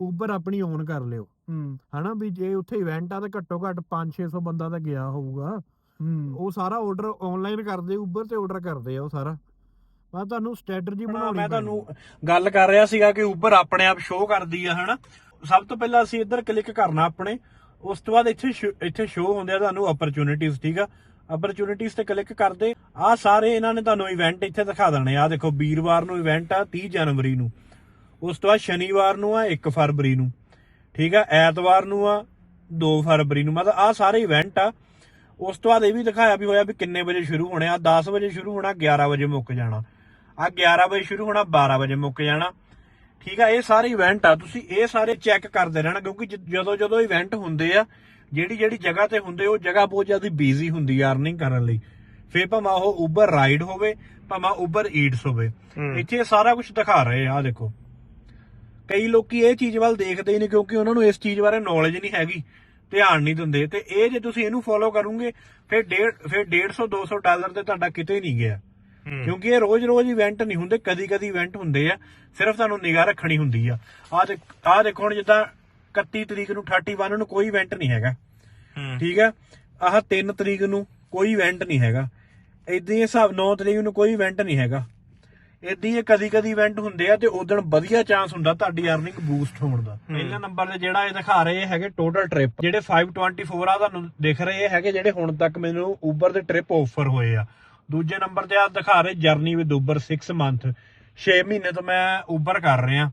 ਉਬਰ ਆਪਣੀ ਔਨ ਕਰ ਲਿਓ। ਹੂੰ। ਹਨਾ ਵੀ ਜੇ ਉੱਥੇ ਇਵੈਂਟ ਆ ਤਾਂ ਘੱਟੋ ਘੱਟ 5-600 ਬੰਦਾ ਤਾਂ ਗਿਆ ਹੋਊਗਾ। ਹੂੰ। ਉਹ ਸਾਰਾ ਆਰਡਰ ਆਨਲਾਈਨ ਕਰਦੇ ਉਬਰ ਤੇ ਆਰਡਰ ਕਰਦੇ ਆ ਉਹ ਸਾਰਾ। ਮੈਂ ਤੁਹਾਨੂੰ ਸਟ੍ਰੈਟਜੀ ਬਣਾਉਣੀ ਮੈਂ ਤੁਹਾਨੂੰ ਗੱਲ ਕਰ ਰਿਹਾ ਸੀਗਾ ਕਿ ਉਬਰ ਆਪਣੇ ਆਪ ਸ਼ੋਅ ਕਰਦੀ ਆ ਹਨਾ। ਸਭ ਤੋਂ ਪਹਿਲਾਂ ਅਸੀਂ ਇੱਧਰ ਕਲਿੱਕ ਕਰਨਾ ਆਪਣੇ। ਉਸ ਤੋਂ ਬਾਅਦ ਇੱਥੇ ਇੱਥੇ ਸ਼ੋ ਹੁੰਦੇ ਆ ਤੁਹਾਨੂੰ ਓਪਰਚ्युनिटीज ਠੀਕ ਆ? ਓਪਰਚ्युनिटीज ਤੇ ਕਲਿੱਕ ਕਰਦੇ। ਆ ਸਾਰੇ ਇਹਨਾਂ ਨੇ ਤੁਹਾਨੂੰ ਇਵੈਂਟ ਇੱਥੇ ਦਿਖਾ ਦੇਣੇ ਆ। ਦੇਖੋ, ਵੀਰਵਾਰ ਨੂੰ ਇਵੈਂਟ ਆ 30 ਜਨਵਰੀ ਨੂੰ। ਉਸ ਤੋਂ ਬਾਅਦ ਸ਼ਨੀਵਾਰ ਨੂੰ ਆ 1 ਫਰਵਰੀ ਨੂੰ। ਠੀਕ ਆ? ਐਤਵਾਰ ਨੂੰ ਆ 2 ਫਰਵਰੀ ਨੂੰ। ਮਤਲਬ ਆ ਸਾਰੇ ਇਵੈਂਟ ਆ। ਉਸ ਤੋਂ ਬਾਅਦ ਇਹ ਵੀ ਦਿਖਾਇਆ ਵੀ ਹੋਇਆ ਵੀ ਕਿੰਨੇ ਵਜੇ ਸ਼ੁਰੂ ਹੋਣੇ ਆ। 10 ਵਜੇ ਸ਼ੁਰੂ ਹੋਣਾ 11 ਵਜੇ ਮੁੱਕ ਜਾਣਾ। ਆ 11 ਵਜੇ ਸ਼ੁਰੂ ਹੋਣਾ 12 ਵਜੇ ਮੁੱਕ ਜਾਣਾ। ਠੀਕ ਆ ਇਹ ਸਾਰੇ ਇਵੈਂਟ ਆ ਤੁਸੀਂ ਇਹ ਸਾਰੇ ਚੈੱਕ ਕਰਦੇ ਰਹਿਣਾ ਕਿਉਂਕਿ ਜਦੋਂ ਜਦੋਂ ਇਵੈਂਟ ਹੁੰਦੇ ਆ ਜਿਹੜੀ ਜਿਹੜੀ ਜਗ੍ਹਾ ਤੇ ਹੁੰਦੇ ਉਹ ਜਗ੍ਹਾ ਬਹੁਤ ਜ਼ਿਆਦਾ ਬਿਜ਼ੀ ਹੁੰਦੀ ਆ ਅਰਨਿੰਗ ਕਰਨ ਲਈ। ਫੇਰ ਭਾਵੇਂ ਉਹ ਉਬਰ ਰਾਈਡ ਹੋਵੇ ਭਾਵੇਂ ਉਬਰ ਈਟਸ ਹੋਵੇ ਇੱਥੇ ਸਾਰਾ ਕੁਝ ਦਿਖਾ ਰਹੇ ਆ ਦੇਖੋ। ਕਈ ਲੋਕੀ ਇਹ ਚੀਜ਼ ਵੱਲ ਦੇਖਦੇ ਹੀ ਨਹੀਂ ਕਿਉਂਕਿ ਉਹਨਾਂ ਨੂੰ ਇਸ ਚੀਜ਼ ਬਾਰੇ ਨੌਲੇਜ ਨਹੀਂ ਹੈਗੀ ਧਿਆਨ ਨਹੀਂ ਦਿੰਦੇ। ਤੇ ਇਹ ਜੇ ਤੁਸੀਂ ਇਹਨੂੰ ਫੋਲੋ ਕਰੋਗੇ ਫਿਰ ਡੇਢ ਫਿਰ 150 200 ਡਾਲਰ ਤੇ ਤੁਹਾਡਾ ਕਿਤੇ ਨਹੀਂ ਗਿਆ। ਕਿਉਂਕਿ ਇਹ ਰੋਜ਼-ਰੋਜ਼ ਇਵੈਂਟ ਨਹੀਂ ਹੁੰਦੇ ਕਦੀ-ਕਦੀ ਇਵੈਂਟ ਹੁੰਦੇ ਆ। ਸਿਰਫ ਤੁਹਾਨੂੰ ਨਿਗਾਹ ਰੱਖਣੀ ਹੁੰਦੀ ਆ। ਆ ਦੇ ਆ ਦੇਖੋ ਹੁਣ ਜਿੱਦਾਂ 31 ਤਰੀਕ ਨੂੰ 31 ਨੂੰ ਕੋਈ ਇਵੈਂਟ ਨਹੀਂ ਹੈਗਾ। ਠੀਕ ਆ? ਆਹ 3 ਤਰੀਕ ਨੂੰ ਕੋਈ ਇਵੈਂਟ ਨਹੀਂ ਹੈਗਾ। ਇਦਾਂ ਹੀ ਹਿਸਾਬ 9 ਤਰੀਕ ਨੂੰ ਕੋਈ ਇਵੈਂਟ ਨਹੀਂ ਹੈਗਾ। ਇਦਾਂ ਹੀ ਕਦੀ-ਕਦੀ ਇਵੈਂਟ ਹੁੰਦੇ ਆ ਤੇ ਉਦੋਂ ਵਧੀਆ ਚਾਂਸ ਹੁੰਦਾ ਤੁਹਾਡੀ ਅਰਨਿੰਗ ਬੂਸਟ ਹੋਣ ਦਾ। ਪਹਿਲੇ ਨੰਬਰ ਤੇ ਜਿਹੜਾ ਇਹ ਦਿਖਾ ਰਹੇ ਹੈਗੇ ਟੋਟਲ ਟ੍ਰਿਪ ਜਿਹੜੇ 524 ਆ ਤੁਹਾਨੂੰ ਦਿਖ ਰਹੇ ਹੈਗੇ ਜਿਹੜੇ ਹੁਣ ਤੱਕ ਮੈਨੂੰ ਉਬਰ ਦੇ ਟ੍ਰਿਪ ਆਫਰ ਹੋਏ ਆ। ਦੂਜੇ ਨੰਬਰ ਤੇ ਆ ਦਿਖਾ ਰਹੇ ਜਰਨੀ ਵਿਦ ਉਬਰ 6 ਮੰਥ 6 ਮਹੀਨੇ ਤੋਂ ਮੈਂ ਉਬਰ ਕਰ ਰਿਹਾ।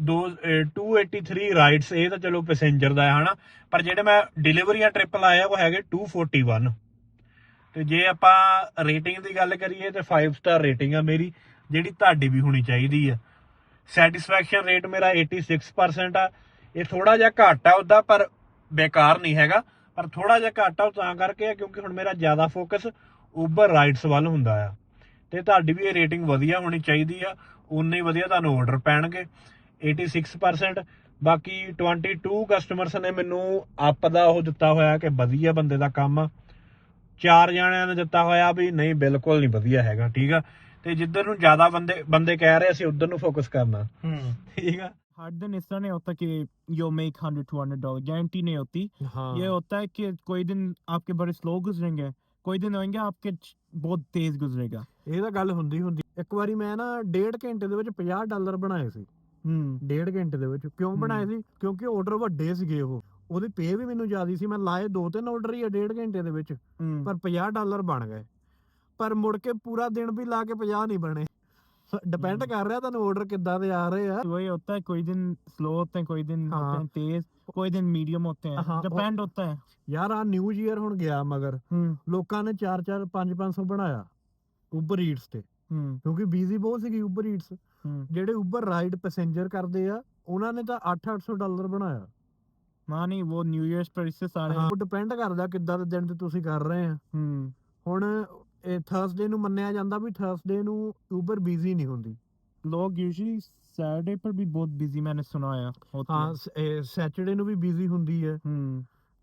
ਦੋ, ਅਹ 283 ਰਾਈਡਸ ਇਹ ਤਾਂ ਚਲੋ ਪੈਸੇਂਜਰ ਦਾ ਹੈ, ਹਨਾ? ਪਰ ਜਿਹੜੇ ਮੈਂ ਡਿਲੀਵਰੀਆਂ ਟ੍ਰਿਪ ਲਾਇਆ, ਉਹ ਹੈਗੇ 241 ਤੇ ਜੇ ਆਪਾਂ ਰੇਟਿੰਗ ਦੀ ਗੱਲ ਕਰੀਏ, ਤੇ 5 ਸਟਾਰ ਰੇਟਿੰਗ ਆ ਮੇਰੀ, ਜਿਹੜੀ ਤੁਹਾਡੀ ਵੀ ਹੋਣੀ ਚਾਹੀਦੀ ਆ। ਸੈਟੀਸਫੈਕਸ਼ਨ ਰੇਟ ਮੇਰਾ 86% ਆ। ਇਹ ਥੋੜਾ ਜਿਹਾ ਘੱਟ ਆ ਉਹਦਾ, ਪਰ ਬੇਕਾਰ ਨਹੀਂ ਹੈਗਾ। ਪਰ ਥੋੜਾ ਜਿਹਾ ਘੱਟ ਆ ਉਹ ਤਾਂ ਕਰਕੇ ਕਿਉਂਕਿ ਹੁਣ ਮੇਰਾ ਜ਼ਿਆਦਾ ਫੋਕਸ ਉਬਰ ਰਾਈਡਸ ਵੱਲ ਹੁੰਦਾ ਆ। ਤੇ ਤੁਹਾਡੀ ਵੀ ਇਹ ਰੇਟਿੰਗ ਵਧੀਆ ਹੋਣੀ ਚਾਹੀਦੀ ਆ। ਉਨੇ ਹੀ ਵਧੀਆ ਤੁਹਾਨੂੰ ਆਰਡਰ ਪੈਣਗੇ। 86% ਬਾਕੀ 22 ਕਸਟਮਰਸ ਨੇ ਮੈਨੂੰ ਆਪ ਦਾ ਉਹ ਦਿੱਤਾ ਹੋਇਆ ਕਿ ਵਧੀਆ ਬੰਦੇ ਦਾ ਕੰਮ ਚਾਰ ਜਣਿਆਂ ਨੇ ਦਿੱਤਾ ਹੋਇਆ ਵੀ ਨਹੀਂ ਬਿਲਕੁਲ ਨਹੀਂ ਵਧੀਆ ਹੈਗਾ ਠੀਕ ਆ। ਤੇ ਜਿੱਧਰ ਨੂੰ ਜ਼ਿਆਦਾ ਬੰਦੇ ਬੰਦੇ ਕਹਿ ਰਹੇ ਅਸੀਂ ਉਧਰ ਨੂੰ ਫੋਕਸ ਕਰਨਾ। ठीक है हर दिन इस तरह नहीं होता कि you make hundred to hundred dollar guarantee नहीं होती हाँ ये होता है कि कोई दिन होंगे आपके च- बहुत तेज गुजरेगा ਇਹ ਤਾਂ ਗੱਲ ਹੁੰਦੀ ਹੁੰਦੀ ਇੱਕ ਵਾਰੀ ਮੈਂ ਨਾ ਡੇਢ ਘੰਟੇ ਦੇ ਵਿੱਚ 50 ਡਾਲਰ ਬਣਾਏ ਸੀ हम्म ਡੇਢ ਘੰਟੇ ਦੇ ਵਿੱਚ ਕਿਉਂ ਹਮ। ਬਣਾਏ ਸੀ ਕਿਉਂਕਿ ਆਰਡਰ ਵੱਡੇ ਸੀਗੇ ਉਹ ਉਹਦੀ ਪੇ ਵੀ ਮੈਨੂੰ ਜ਼ਿਆਦੀ ਸੀ ਮੈਂ ਲਾਏ ਦੋ ਤਿੰਨ ਆਰਡਰ ਹੀ ਆ ਡੇਢ ਘੰਟੇ ਦੇ ਵਿੱਚ हम्म ਪਰ 50 ਡਾਲਰ ਬਣ ਗਏ ਪਰ ਮੁੜ ਕੇ ਪੂਰਾ ਦਿਨ ਵੀ ਲਾ ਕੇ 50 ਨਹੀਂ ਬਣੇ ਡਿਪੈਂਡ ਕਰ ਰਿਹਾ ਤੁਹਾਨੂੰ ਆਰਡਰ ਕਿੱਦਾਂ ਦੇ ਆ ਰਹੇ ਆ वही होता है कोई दिन स्लो होते हैं कोई दिन होते हाँ। हैं तेज कोई दिन मीडियम होते हैं हाँ, वो- डिपेंड होता है ਯਾਰ ਆ ਨਿਊ ਈਅਰ ਹੁਣ ਗਿਆ ਮਗਰ हम्म ਲੋਕਾਂ ਨੇ 4 4 5 500 ਬਣਾਇਆ ਉਬਰ ਈਟਸ ਤੇ हम्म ਕਿਉਂਕਿ ਬੀਜ਼ੀ ਬਹੁਤ ਸੀਗੀ ਉਬਰ ਈਟਸ हम्म ਜਿਹੜੇ ਉਬਰ ਰਾਈਡ ਪੈਸੇਂਜਰ ਕਰਦੇ ਆ ਉਹਨਾਂ ਨੇ ਤਾਂ 8 800 ਡਾਲਰ ਬਣਾਇਆ हाँ नहीं वो न्यू ईयर्स पर इससे सारे ਹਾਂ ਉਹ ਡਿਪੈਂਡ ਕਰਦਾ ਕਿੱਦਾਂ ਦੇ ਦਿਨ ਤੇ ਤੁਸੀਂ ਕਰ ਰਹੇ ਆ हम्म ਹੁਣ ਇਹ ਥਰਸਡੇ ਨੂੰ ਮੰਨਿਆ ਜਾਂਦਾ ਵੀ ਥਰਸਡੇ ਨੂੰ ਉਬਰ ਬਿਜ਼ੀ ਨਹੀਂ ਹੁੰਦੀ। ਲੋਕ ਯੂਜੂਲੀ ਸੈਟਰਡੇ ਪਰ ਵੀ ਬਹੁਤ ਬਿਜ਼ੀ ਮੈਨੇ ਸੁਨਾ ਆ ਹਾਂ। ਸੈਟਰਡੇ ਨੂੰ ਵੀ ਬਿਜ਼ੀ ਹੁੰਦੀ ਹੈ।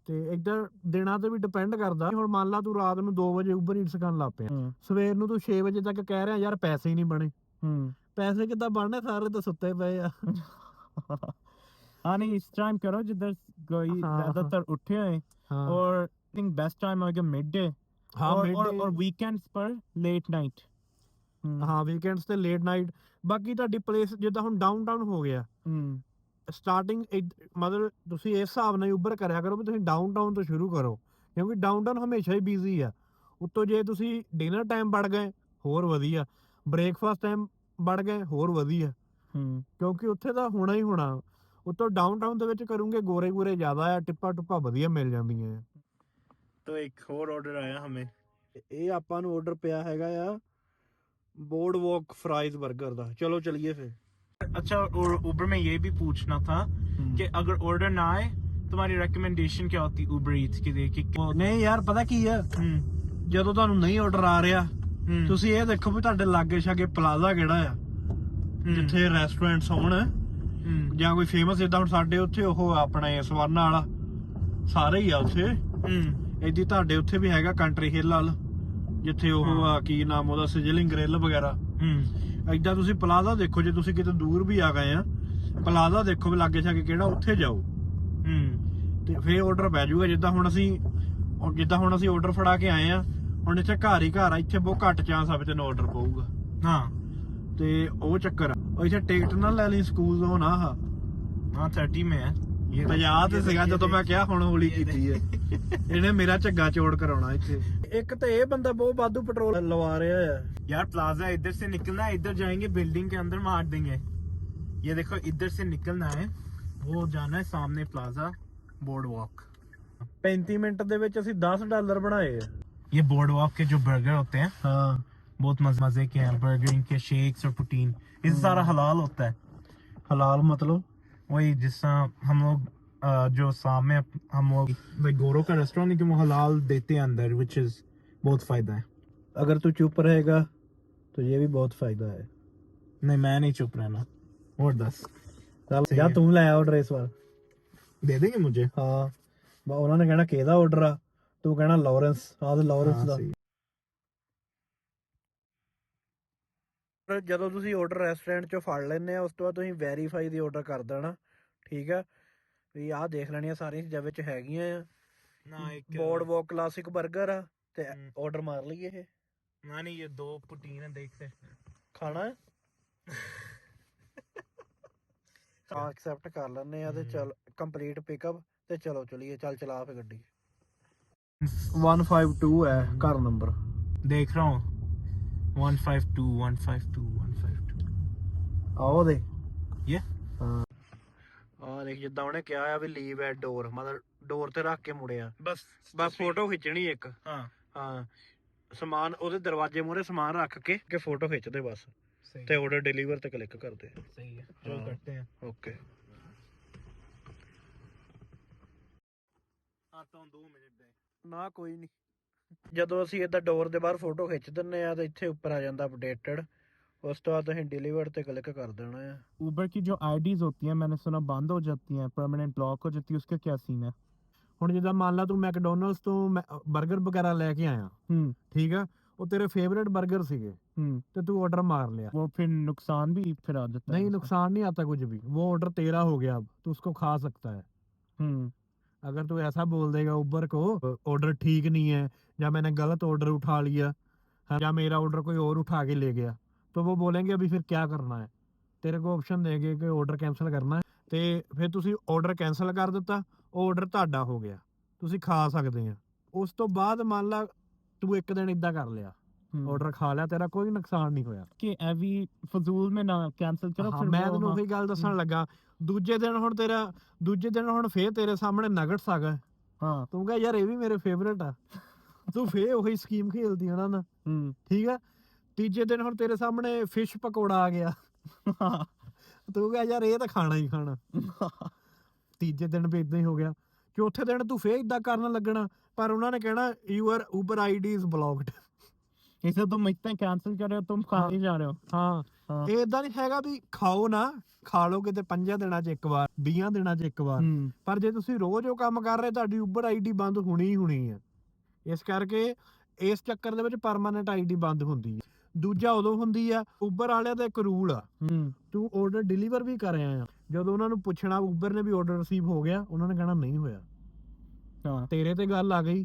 ਤੇ ਇਧਰ ਦਿਨਾਂ ਤੇ ਵੀ ਡਿਪੈਂਡ ਕਰਦਾ। ਹੁਣ ਮੰਨ ਲਾ ਤੂੰ ਰਾਤ ਨੂੰ 2 ਵਜੇ ਉਬਰ ਈਟਸ ਕਰਨ ਲੱਗ ਸਵੇਰ ਨੂੰ ਤੂੰ 6 ਵਜੇ ਤੱਕ ਕਹਿ ਰਿਹਾ ਯਾਰ ਪੈਸੇ ਹੀ ਨਹੀਂ ਬਣੇ। ਪੈਸੇ ਕਿੱਦਾਂ ਬਣਨੇ? ਸਾਰੇ ਤਾਂ ਸੁੱਤੇ ਪਏ ਆ। ਹਾਂ ਨਹੀਂ ਇਸ ਟਾਈਮ ਕਰੋ ਜਿੱਦਰ ਕੋਈ ਜ਼ਿਆਦਾਤਰ ਉੱਠੇ ਹੋਏ ਔਰ ਬੈਸਟ ਟਾਈਮ ਹੋਏਗਾ ਮਿਡ ਡੇ होगा मिड डे ਹਾਂ और और, midday- और वीकेंड्स पर लेट नाइट ਹਾਂ ਵੀਕਐਂਡਸ ਤੇ ਲੇਟ ਨਾਈਟ ਬਾਕੀ ਤੁਹਾਡੀ ਪਲੇਸ ਜਿੱਦਾਂ ਹੁਣ ਡਾਊਨਟਾਊਨ ਹੋ ਗਿਆ ਸਟਾਰਟਿੰਗ ਮਤਲਬ ਤੁਸੀਂ ਇਸ ਹਿਸਾਬ ਨਾਲ ਉਬਰ ਕਰਿਆ ਕਰੋ ਵੀ ਤੁਸੀਂ ਡਾਊਨਟਾਊਨ ਤੋਂ ਸ਼ੁਰੂ ਕਰੋ ਕਿਉਂਕਿ ਡਾਊਨਟਾਊਨ ਹਮੇਸ਼ਾ ਹੀ ਬਿਜ਼ੀ ਆ ਉੱਤੋਂ ਜੇ ਤੁਸੀਂ ਡਿਨਰ ਟਾਈਮ ਵੜ ਗਏ ਹੋਰ ਵਧੀਆ ਬ੍ਰੇਕਫਾਸਟ ਟਾਈਮ ਵੜ ਗਏ ਹੋਰ ਵਧੀਆ ਕਿਉਂਕਿ ਉੱਥੇ ਤਾਂ ਹੋਣਾ ਹੀ ਹੋਣਾ ਉੱਤੋਂ ਡਾਊਨਟਾਊਨ ਦੇ ਵਿੱਚ ਕਰੂੰਗੇ ਗੋਰੇ ਗੋਰੇ ਜ਼ਿਆਦਾ ਆ ਟਿੱਪਾ ਟੁੱਪਾ ਵਧੀਆ ਮਿਲ ਜਾਂਦੀਆਂ ਆ तो एक और ऑर्डर आया हमें ਇਹ ਆਪਾਂ ਨੂੰ ਆਰਡਰ ਪਿਆ ਹੈਗਾ ਆ ਬੋਰਡ ਵਾਕ ਫਰਾਈਜ਼ 버ਗਰ ਦਾ। ਚਲੋ ਚਲਿਏ ਫਿਰ। अच्छा और उबर में ये भी पूछना था कि अगर ऑर्डर ना आए तुम्हारी रिकमेंडेशन क्या होती उबर ईट्स की देखिए ਨਹੀਂ ਯਾਰ ਪਤਾ ਕੀ ਆ? ਜਦੋਂ ਤੁਹਾਨੂੰ ਨਹੀਂ ਆਰਡਰ ਆ ਰਿਹਾ ਤੁਸੀਂ ਇਹ ਦੇਖੋ ਵੀ ਤੁਹਾਡੇ ਲਾਗੇ ਛਾਗੇ ਪਲਾਜ਼ਾ ਕਿਹੜਾ ਆ? हम्म, ਜਿੱਥੇ ਰੈਸਟੋਰੈਂਟਸ ਹੋਣ ਜਾਂ ਕੋਈ ਫੇਮਸ ਜਿੱਦਾਂ ਹੁਣ ਸਾਡੇ ਉੱਥੇ ਉਹ ਆਪਣੇ ਸਵਰਨਾ ਵਾਲਾ। ਸਾਰੇ ਹੀ ਆ ਉੱਥੇ। ਐਦੀ ਤੁਹਾਡੇ ਉੱਥੇ ਵੀ ਹੈਗਾ ਕੰਟਰੀ ਹਿੱਲ ਵਾਲ ਜਿੱਥੇ ਉਹ ਆ ਕੀ ਨਾਮ ਉਹਦਾ ਸਿਜਲਿੰਗ ਗ੍ਰਿਲ ਵਗੈਰਾ। ਹੂੰ। ਐਦਾਂ ਤੁਸੀਂ ਪਲਾਜ਼ਾ ਦੇਖੋ ਜੇ ਤੁਸੀਂ ਕਿਤੇ ਦੂਰ ਵੀ ਆ ਗਏ ਆ ਪਲਾਜ਼ਾ ਦੇਖੋ ਵੀ ਲਾਗੇ ਛਾਗੇ ਕਿਹੜਾ ਉੱਥੇ ਜਾਓ। ਹੂੰ। ਤੇ ਫੇਰ ਆਰਡਰ ਪੈ ਜਾਊਗਾ ਜਿੱਦਾਂ ਹੁਣ ਅਸੀਂ ਹੁਣ ਜਿੱਦਾਂ ਹੁਣ ਅਸੀਂ ਆਰਡਰ ਫੜਾ ਕੇ ਆਏ ਆ ਹੁਣ ਇੱਥੇ ਘਰ ਹੀ ਘਰ ਆ ਇੱਥੇ ਬਹੁਤ ਘੱਟ ਚਾਂਸ ਆ ਵੀ ਤੈਨੂੰ ਆਰਡਰ ਪਊਗਾ। ਹਾਂ। ਤੇ ਉਹ ਚੱਕਰ ਆ। ਇੱਥੇ ਟਿਕਟ ਨਾ ਲੈ ਲਈ ਸਕੂਲ ਤੋਂ ਨਾ ਆ ਹਾਂ 30 ਮੈਂ। ਹੈ ये ਤਾਂ ਯਾਦ ये ਸੀਗਾ देख, ਜਦੋਂ ये ਮੈਂ देख। ਕਿਹਾ ਹੁਣ ਹੌਲੀ ये ਕੀਤੀ ਹੈ ਇਹਨੇ ਮੇਰਾ ਝੱਗਾ ਚੋੜ ਕਰਾਉਣਾ ਇੱਥੇ ਇੱਕ ਤਾਂ ਇਹ ਬੰਦਾ ਬਹੁਤ ਵਾਧੂ ਪੈਟਰੋਲ ਲਵਾ ਰਿਹਾ ਆ यार प्लाजा इधर से निकलना है इधर जाएंगे बिल्डिंग के अंदर मार देंगे ये देखो इधर से निकलना है वो जाना है सामने प्लाजा बोर्ड वॉक 35 ਮਿੰਟ ਦੇ ਵਿੱਚ ਅਸੀਂ 10 ਡਾਲਰ ਬਣਾਏ ਆ ये बोर्ड वॉक के जो बर्गर होते हैं ਹਾਂ बहुत मजे मजे के हैं बर्गर इनके शेक्स और प्रोटीन इससे सारा हलाल होता है ਹਲਾਲ ਮਤਲਬ वही जिससे हम लोग जो शाम में हम लोग गोरो का रेस्टोरेंट है कि वो हलाल देते हैं अंदर विच इज़ बहुत फ़ायदा है। अगर तू चुप रहेगा तो ये भी बहुत फ़ायदा है। नहीं मैं नहीं चुप रहना। और दस। या तुम लाया ऑर्डर इस बार। दे देंगे मुझे? हाँ। उन्होंने कहना केदा ऑर्डर तू कहना लॉरेंस हाँ तो लॉरेंस हाँ, ਪਰ ਜਦੋਂ ਤੁਸੀਂ ਆਰਡਰ ਰੈਸਟੋਰੈਂਟ ਚੋਂ ਫੜ ਲੈਂਦੇ ਆ ਉਸ ਤੋਂ ਬਾਅਦ ਤੁਸੀਂ ਵੈਰੀਫਾਈ ਦੀ ਆਰਡਰ ਕਰ ਦੇਣਾ ਠੀਕ ਆ? ਵੀ ਆਹ ਦੇਖ ਲੈਣੀਆਂ ਸਾਰੀਆਂ ਚੀਜ਼ਾਂ ਵਿੱਚ ਹੈਗੀਆਂ ਆ। ਨਾ ਇੱਕ ਬੋਰਡ ਵੋਕ ਕਲਾਸਿਕ 버ਗਰ ਆ ਤੇ ਆਰਡਰ ਮਾਰ ਲਈਏ ਇਹ। ਨਾ ਨਹੀਂ ਇਹ ਦੋ ਪੁਟੀਨ ਹੈ ਦੇਖਦੇ ਖਾਣਾ? [laughs] ਆ ਐਕਸੈਪਟ ਕਰ ਲੈਣੇ ਆ ਤੇ ਚਲ ਕੰਪਲੀਟ ਪਿਕਅਪ ਤੇ ਚਲੋ ਚਲੀਏ ਚਲ ਚਲਾ ਫੇ ਗੱਡੀ। 152 ਹੈ ਘਰ ਨੰਬਰ ਦੇਖ ਰਹਾ ਹਾਂ। 152 ਦੇ ਯੇ ਹਾਂ। ਦੇਖ ਜਿੱਦਾਂ ਉਹਨੇ ਕਿਹਾ ਆ ਵੀ ਲੀਵ ਐਟ ਡੋਰ ਮਤਲਬ ਡੋਰ ਤੇ ਰੱਖ ਕੇ ਮੁੜਿਆ। ਬਸ ਬਸ ਫੋਟੋ ਖਿੱਚਣੀ ਇੱਕ। ਹਾਂ। ਹਾਂ। ਸਮਾਨ ਉਹਦੇ ਦਰਵਾਜ਼ੇ ਮੂਹਰੇ ਸਮਾਨ ਰੱਖ ਕੇ ਕਿ ਫੋਟੋ ਖਿੱਚਦੇ ਬਸ। ਤੇ ਆਰਡਰ ਡਿਲੀਵਰ ਤੇ ਕਲਿੱਕ ਕਰਦੇ। ਸਹੀ ਹੈ। ਜੋ ਕਰਦੇ ਆ ਓਕੇ ਆਤਾ 2 ਮਿੰਟ ਦੇ। ਨਾ ਕੋਈ ਨਹੀਂ ਜਦੋਂ ਅਸੀਂ ਇਹਦਾ ਡੋਰ ਦੇ ਬਾਹਰ ਫੋਟੋ ਖਿੱਚ ਦਿੰਨੇ ਆ ਤਾਂ ਇੱਥੇ ਉੱਪਰ ਆ ਜਾਂਦਾ ਅਪਡੇਟਡ उस तो बाद तो डिलीवर पे क्लिक कर देना है ऊबर की जो आईडीज होती हैं मैंने सुना बंद हो जाती हैं परमानेंट ब्लॉक हो जाती है उसका ਹੁਣ ਜਿੱਦਾਂ ਮੰਨ ਲਾ ਤੂੰ ਮੈਕਡੋਨਲਡਸ ਤੋਂ 버ਗਰ ਵਗੈਰਾ ਲੈ ਕੇ ਆਇਆ। ਹੂੰ। ਠੀਕ ਆ? ਉਹ ਤੇਰੇ ਫੇਵਰਿਟ 버ਗਰ ਸੀਗੇ। ਹੂੰ। ਤੇ ਤੂੰ ਆਰਡਰ ਮਾਰ ਲਿਆ। ਉਹ ਫਿਰ ਨੁਕਸਾਨ ਵੀ ਫਿਰ ਆ ਜਾਂਦਾ। ਨਹੀਂ ਨੁਕਸਾਨ ਨਹੀਂ ਆਤਾ ਕੁਝ ਵੀ। ਉਹ ਆਰਡਰ ਤੇਰਾ ਹੋ ਗਿਆ ਤੂੰ ਉਸको ਖਾ ਸਕਤਾ ਹੈ। ਹੂੰ। अगर तू ऐसा बोल देगा उबर को ऑर्डर ठीक नहीं है या मैंने गलत ऑर्डर उठा लिया हाँ, या मेरा ऑर्डर कोई और उठा के ले गया तो वो बोलेंगे अभी फिर क्या करना है ਤੇਰੇ ਕੋ ਆਪਸ਼ਨ ਦੇਗੇ ਕਿ ਆਰਡਰ ਕੈਨਸਲ ਕਰਨਾ ਹੈ ਤੇ ਫਿਰ ਤੁਸੀਂ ਆਰਡਰ ਕੈਨਸਲ ਕਰ ਦਿੱਤਾ ਉਹ ਆਰਡਰ ਤੁਹਾਡਾ ਹੋ ਗਿਆ ਤੁਸੀਂ ਖਾ ਸਕਦੇ ਆ ਉਸ ਤੋਂ ਬਾਅਦ ਮੰਨ ਲਾ ਤੂੰ ਇੱਕ ਦਿਨ ਇਦਾਂ ਕਰ ਲਿਆ हम्म। ਆਰਡਰ ਖਾ ਲਿਆ ਤੇਰਾ ਕੋਈ ਨੁਕਸਾਨ ਨਹੀਂ ਹੋਇਆ। ਕਿ ਇਹ ਵੀ ਫਜ਼ੂਲ ਮੇ ਨਾ ਕੈਨਸਲ ਕਰੋ ਫਿਰ ਮੈਂ ਤੈਨੂੰ ਉਹੀ ਗੱਲ ਦੱਸਣ ਲੱਗਾ ਦੂਜੇ ਦਿਨ ਹੁਣ ਤੇਰਾ ਦੂਜੇ ਦਿਨ ਹੁਣ ਫੇਰ ਤੇਰੇ ਸਾਹਮਣੇ ਨਗਟਸ ਆ ਹਾਂ। ਤੂੰ ਕਹ ਯਾਰ ਇਹ ਵੀ ਮੇਰੇ ਫੇਵਰੇਟ ਆ। [laughs] ਤੂੰ ਫੇਰ ਉਹੀ ਸਕੀਮ ਖੇਲਦੀ ਉਹਨਾਂ ਨਾਲ ਹੂੰ। ਠੀਕ ਆ? ਤੀਜੇ ਦਿਨ ਹੁਣ ਤੇਰੇ ਸਾਹਮਣੇ ਫਿਸ਼ ਪਕੌੜਾ ਆ ਗਿਆ। [laughs] ਤੂੰ ਕਹ ਯਾਰ ਇਹ ਤਾਂ ਖਾਣਾ ਹੀ ਖਾਣਾ। [laughs] ਤੀਜੇ ਦਿਨ ਵੀ ਇਦਾਂ ਹੀ ਹੋ ਗਿਆ। ਚੌਥੇ ਦਿਨ ਤੂੰ ਫੇਰ ਇਦਾਂ ਕਰਨ ਲੱਗਣਾ ਪਰ ਉਹਨਾਂ ਨੇ ਕਹਿਣਾ your Uber ID is blocked इसे तुम इतना कैंसिल कर रहे हो तुम कहाँ ही जा रहे हो ਹਾਂ ਹਾਂ। ਇਹ ਇਦਾਂ ਨਹੀਂ ਹੈਗਾ ਵੀ ਖਾਓ ਨਾ ਖਾ ਲਓ ਕਿਤੇ ਪੰਜਾਂ ਦਿਨਾਂ 'ਚ ਇੱਕ ਵਾਰ 20 ਦਿਨਾਂ 'ਚ ਇੱਕ ਵਾਰ हम्म, ਪਰ ਜੇ ਤੁਸੀਂ ਰੋਜ਼ ਉਹ ਕੰਮ ਕਰ ਰਹੇ ਤੁਹਾਡੀ ਉਬਰ ਆਈਡੀ ਬੰਦ ਹੋਣੀ ਹੀ ਹੋਣੀ ਹੈ ਇਸ ਕਰਕੇ ਇਸ ਚੱਕਰ ਦੇ ਵਿੱਚ ਪਰਮਾਨੈਂਟ ਆਈਡੀ ਬੰਦ ਹੁੰਦੀ ਹੈ ਦੂਜਾ ਉਦੋਂ ਹੁੰਦੀ ਆ ਉਬਰ ਵਾਲਿਆਂ ਦਾ ਇੱਕ ਰੂਲ ਆ हम्म, ਤੂੰ ਆਰਡਰ ਡਿਲੀਵਰ ਵੀ ਕਰ ਆਇਆ ਆ ਜਦੋਂ ਉਹਨਾਂ ਨੂੰ ਪੁੱਛਣਾ ਉਬਰ ਨੇ ਵੀ ਆਰਡਰ ਰਿਸੀਵ ਹੋ ਗਿਆ ਉਹਨਾਂ ਨੇ ਕਹਿਣਾ ਨਹੀਂ ਹੋਇਆ हाँ ਤੇਰੇ ਤੇ ਗੱਲ ਆ ਗਈ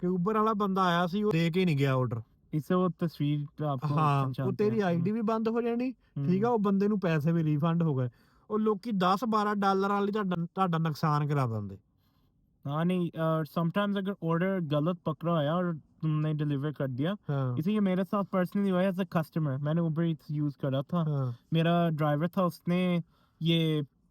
ਕਿ ਉਬਰ ਵਾਲਾ ਬੰਦਾ ਆਇਆ ਸੀ ਉਹ ਦੇ ਕੇ ਨਹੀਂ ਗਿਆ ਆਰਡਰ इससे वो तस्वीर आपको ਹਾਂ ਉਹ पहचानते ਤੇਰੀ हैं। ਆਈਡੀ ਵੀ ਬੰਦ ਹੋ ਜਾਣੀ हम्म, ਠੀਕ ਆ ਉਹ ਬੰਦੇ ਨੂੰ ਪੈਸੇ ਵੀ ਰੀਫੰਡ ਹੋ ਗਏ ਉਹ ਲੋਕੀ 10 12 ਡਾਲਰ ਵਾਲੀ ਤੁਹਾਡਾ ਤੁਹਾਡਾ ਨੁਕਸਾਨ ਕਰਾ ਦਿੰਦੇ हाँ नहीं समटाइम्स अगर ऑर्डर गलत पकड़ा है और तुमने डिलीवर कर दिया ਹਾਂ इसी ये मेरे साथ पर्सनली हुआ एज अ कस्टमर मैंने उबर ईट्स यूज करा था ਹਾਂ मेरा ड्राइवर था उसने ये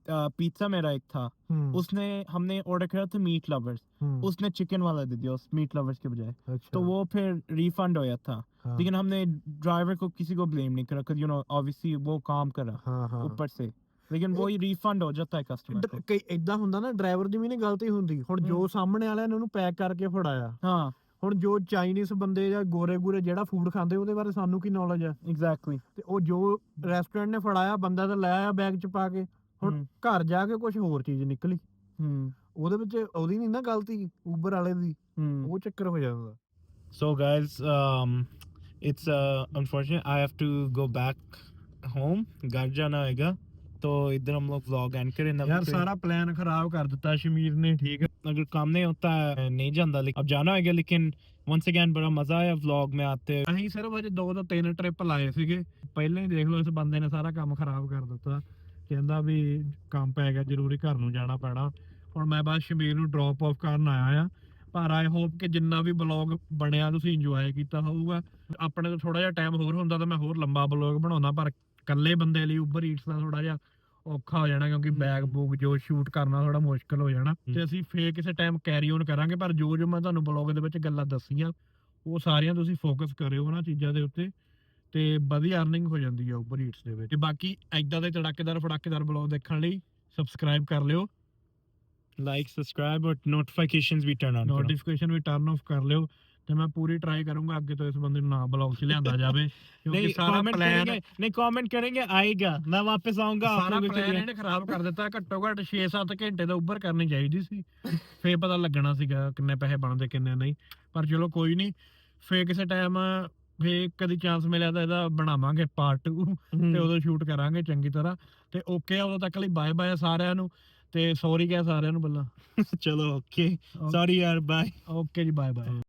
पिज्जा मेरा एक था ਹੂੰ, उसने हमने ऑर्डर करा था मीट लवर्स ਹੂੰ, उसने चिकन वाला दे दिया उस मीट लवर्स के बजाय ਅੱਛਾ, तो वो फिर रिफंड होया था ਹਾਂ, लेकिन हमने ड्राइवर को किसी को ब्लेम नहीं करा यू नो ऑब्वियसली वो काम करा ਹਾਂ ਹਾਂ ऊपर से लेकिन वो ही रिफंड हो जाता है कस्टमर ਡ- ਕਈ ਇਦਾਂ ਹੁੰਦਾ ਨਾ ਡਰਾਈਵਰ ਦੀ ਵੀ ਨਹੀਂ ਗਲਤੀ ਹੁੰਦੀ ਹੁਣ ਜੋ ਸਾਹਮਣੇ ਵਾਲਿਆਂ ਨੇ ਉਹਨੂੰ ਪੈਕ ਕਰਕੇ ਫੜਾਇਆ हाँ ਹੁਣ ਜੋ ਚਾਈਨੀਜ਼ ਬੰਦੇ ਜਾਂ ਗੋਰੇ ਗੂਰੇ ਜਿਹੜਾ ਫੂਡ ਖਾਂਦੇ ਉਹਦੇ ਬਾਰੇ ਸਾਨੂੰ ਕੀ ਨੌਲੇਜ ਆ एग्जैक्टली ਤੇ ਉਹ ਜੋ ਰੈਸਟੋਰੈਂਟ ਨੇ ਫੜਾਇਆ ਬੰਦਾ ਤਾਂ ਲੈ ਆਇਆ ਬੈਗ 'ਚ ਪਾ ਕੇ ਹੁਣ हम्म ਘਰ ਜਾ ਕੇ ਕੁਝ ਹੋਰ ਚੀਜ਼ ਨਿਕਲੀ हम्म ਉਹਦੇ ਵਿੱਚ ਉਹਦੀ ਨਹੀਂ ਨਾ ਗਲਤੀ ਉਬਰ ਵਾਲੇ ਦੀ हम्म ਉਹ ਚੱਕਰ ਹੋ ਜਾਂਦਾ So guys, um, it's uh, unfortunate I have to go back home. घर जाना होएगा तो इधर हम लोग vlog end करें ਯਾਰ ਸਾਰਾ ਪਲਾਨ ਖਰਾਬ ਕਰ ਦਿੱਤਾ ਸ਼ਮੀਰ ਨੇ ਠੀਕ ਹੈ अगर काम नहीं होता है नहीं जाता लेकिन अब जाना होएगा लेकिन once again बड़ा मजा आया vlog में आते ਅਸੀਂ ਸਿਰਫ ਅਜੇ ਦੋ ਤੋਂ ਤਿੰਨ ਟ੍ਰਿਪ ਲਾਏ ਸੀਗੇ ਪਹਿਲਾਂ ਹੀ ਦੇਖ ਲਓ ਇਸ ਬੰਦੇ ਨੇ ਸਾਰਾ ਕੰਮ ਖਰਾਬ ਕਰ ਦਿੱਤਾ ਕਹਿੰਦਾ ਵੀ ਕੰਮ ਪੈ ਗਿਆ ਜ਼ਰੂਰੀ ਘਰ ਨੂੰ ਜਾਣਾ ਪੈਣਾ। ਹੁਣ ਮੈਂ ਬਸ ਸ਼ਮੀਰ ਨੂੰ ਡ੍ਰੌਪ ਆਫ ਕਰਨ ਆਇਆ ਆ। ਪਰ ਆਈ ਹੋਪ ਕਿ ਜਿੰਨਾ ਵੀ ਬਲੌਗ ਬਣਿਆ ਤੁਸੀਂ ਇੰਜੋਏ ਕੀਤਾ ਹੋਊਗਾ। ਆਪਣੇ ਤੋਂ ਥੋੜਾ ਜਿਹਾ ਟਾਈਮ ਹੋਰ ਹੁੰਦਾ ਤਾਂ ਮੈਂ ਹੋਰ ਲੰਬਾ ਬਲੌਗ ਬਣਾਉਂਦਾ ਪਰ ਇਕੱਲੇ ਬੰਦੇ ਲਈ ਉਬਰ ਈਟਸ ਦਾ ਥੋੜਾ ਜਿਹਾ ਔਖਾ ਹੋ ਜਾਣਾ ਕਿਉਂਕਿ ਬੈਗ ਬੂਗ ਜੋ ਸ਼ੂਟ ਕਰਨਾ ਥੋੜਾ ਮੁਸ਼ਕਲ ਹੋ ਜਾਣਾ। ਤੇ ਅਸੀਂ ਫੇਰ ਕਿਸੇ ਟਾਈਮ ਕੈਰੀ ਔਨ ਕਰਾਂਗੇ ਪਰ ਜੋ ਜੋ ਮੈਂ ਤੁਹਾਨੂੰ ਬਲੌਗ ਦੇ ਵਿੱਚ ਗੱਲਾਂ ਦੱਸੀਆਂ ਉਹ ਸਾਰੀਆਂ ਤੁਸੀਂ ਫੋਕਸ ਕਰਿਓ ਉਹਨਾਂ ਚੀਜ਼ਾਂ ਦੇ ਉੱਤੇ। ਤੇ ਵਧੀਆ ਅਰਨਿੰਗ ਹੋ ਜਾਂਦੀ ਹੈ ਉਬਰ ਈਟਸ ਦੇ ਵਿੱਚ। ਤੇ ਬਾਕੀ ਐਦਾਂ ਦੇ ਤੜਾਕੇਦਾਰ ਫੜਾਕੇਦਾਰ ਬਲੌਗ ਦੇਖਣ ਲਈ ਸਬਸਕ੍ਰਾਈਬ ਕਰ ਲਿਓ। ਲਾਈਕ ਸਬਸਕ੍ਰਾਈਬ ਔਰ ਨੋਟੀਫਿਕੇਸ਼ਨਸ ਵੀ ਟਰਨ ਆਨ ਨੋਟੀਫਿਕੇਸ਼ਨ ਵੀ ਟਰਨ ਆਫ ਕਰ ਲਿਓ। ਤੇ ਮੈਂ ਪੂਰੀ ਟਰਾਈ ਕਰੂੰਗਾ ਅੱਗੇ ਤੋਂ ਇਸ ਬੰਦੇ ਨੂੰ ਨਾ ਬਲੌਗ 'ਚ ਲਿਆਂਦਾ ਜਾਵੇ। [laughs] ਕਿਉਂਕਿ ਸਾਰਾ ਪਲਾਨ ਨਹੀਂ ਕਮੈਂਟ ਕਰਨਗੇ ਆਏਗਾ। ਮੈਂ ਵਾਪਸ ਆਉਂਗਾ ਸਾਰਾ ਪਲਾਨ ਇਹਨੇ ਖਰਾਬ ਕਰ ਦਿੱਤਾ। ਘੱਟੋ ਘੱਟ 6-7 ਘੰਟੇ ਦਾ ਉੱਭਰ ਕਰਨੀ ਚਾਹੀਦੀ ਸੀ। ਫੇਰ ਪਤਾ ਲੱਗਣਾ ਸੀਗਾ ਕਿੰਨੇ ਪੈਸੇ ਬਣਦੇ ਕਿੰਨੇ ਨਹੀਂ। ਪਰ ਚਲੋ ਕੋਈ ਨਹੀਂ। ਫੇਰ ਕਿਸੇ ਟਾਈਮ ਫੇ ਕਦੀ ਚਾਂਸ ਮਿਲਿਆ ਤਾਂ ਇਹਦਾ ਬਣਾਵਾਂਗੇ ਪਾਰਟ 2 ਤੇ ਉਦੋਂ ਸ਼ੂਟ ਕਰਾਂਗੇ ਚੰਗੀ ਤਰ੍ਹਾਂ ਤੇ ਓਕੇ ਆ ਉਦੋਂ ਤੱਕ ਲਈ ਬਾਏ ਬਾਏ ਸਾਰਿਆਂ ਨੂੰ ਤੇ ਸੌਰੀ ਕਹਿ ਸਾਰਿਆਂ ਨੂੰ ਬੱਲਾ [laughs] ਚਲੋ ਓਕੇ ਸੌਰੀ ਯਾਰ ਬਾਏ ਓਕੇ ਜੀ ਬਾਏ ਬਾਏ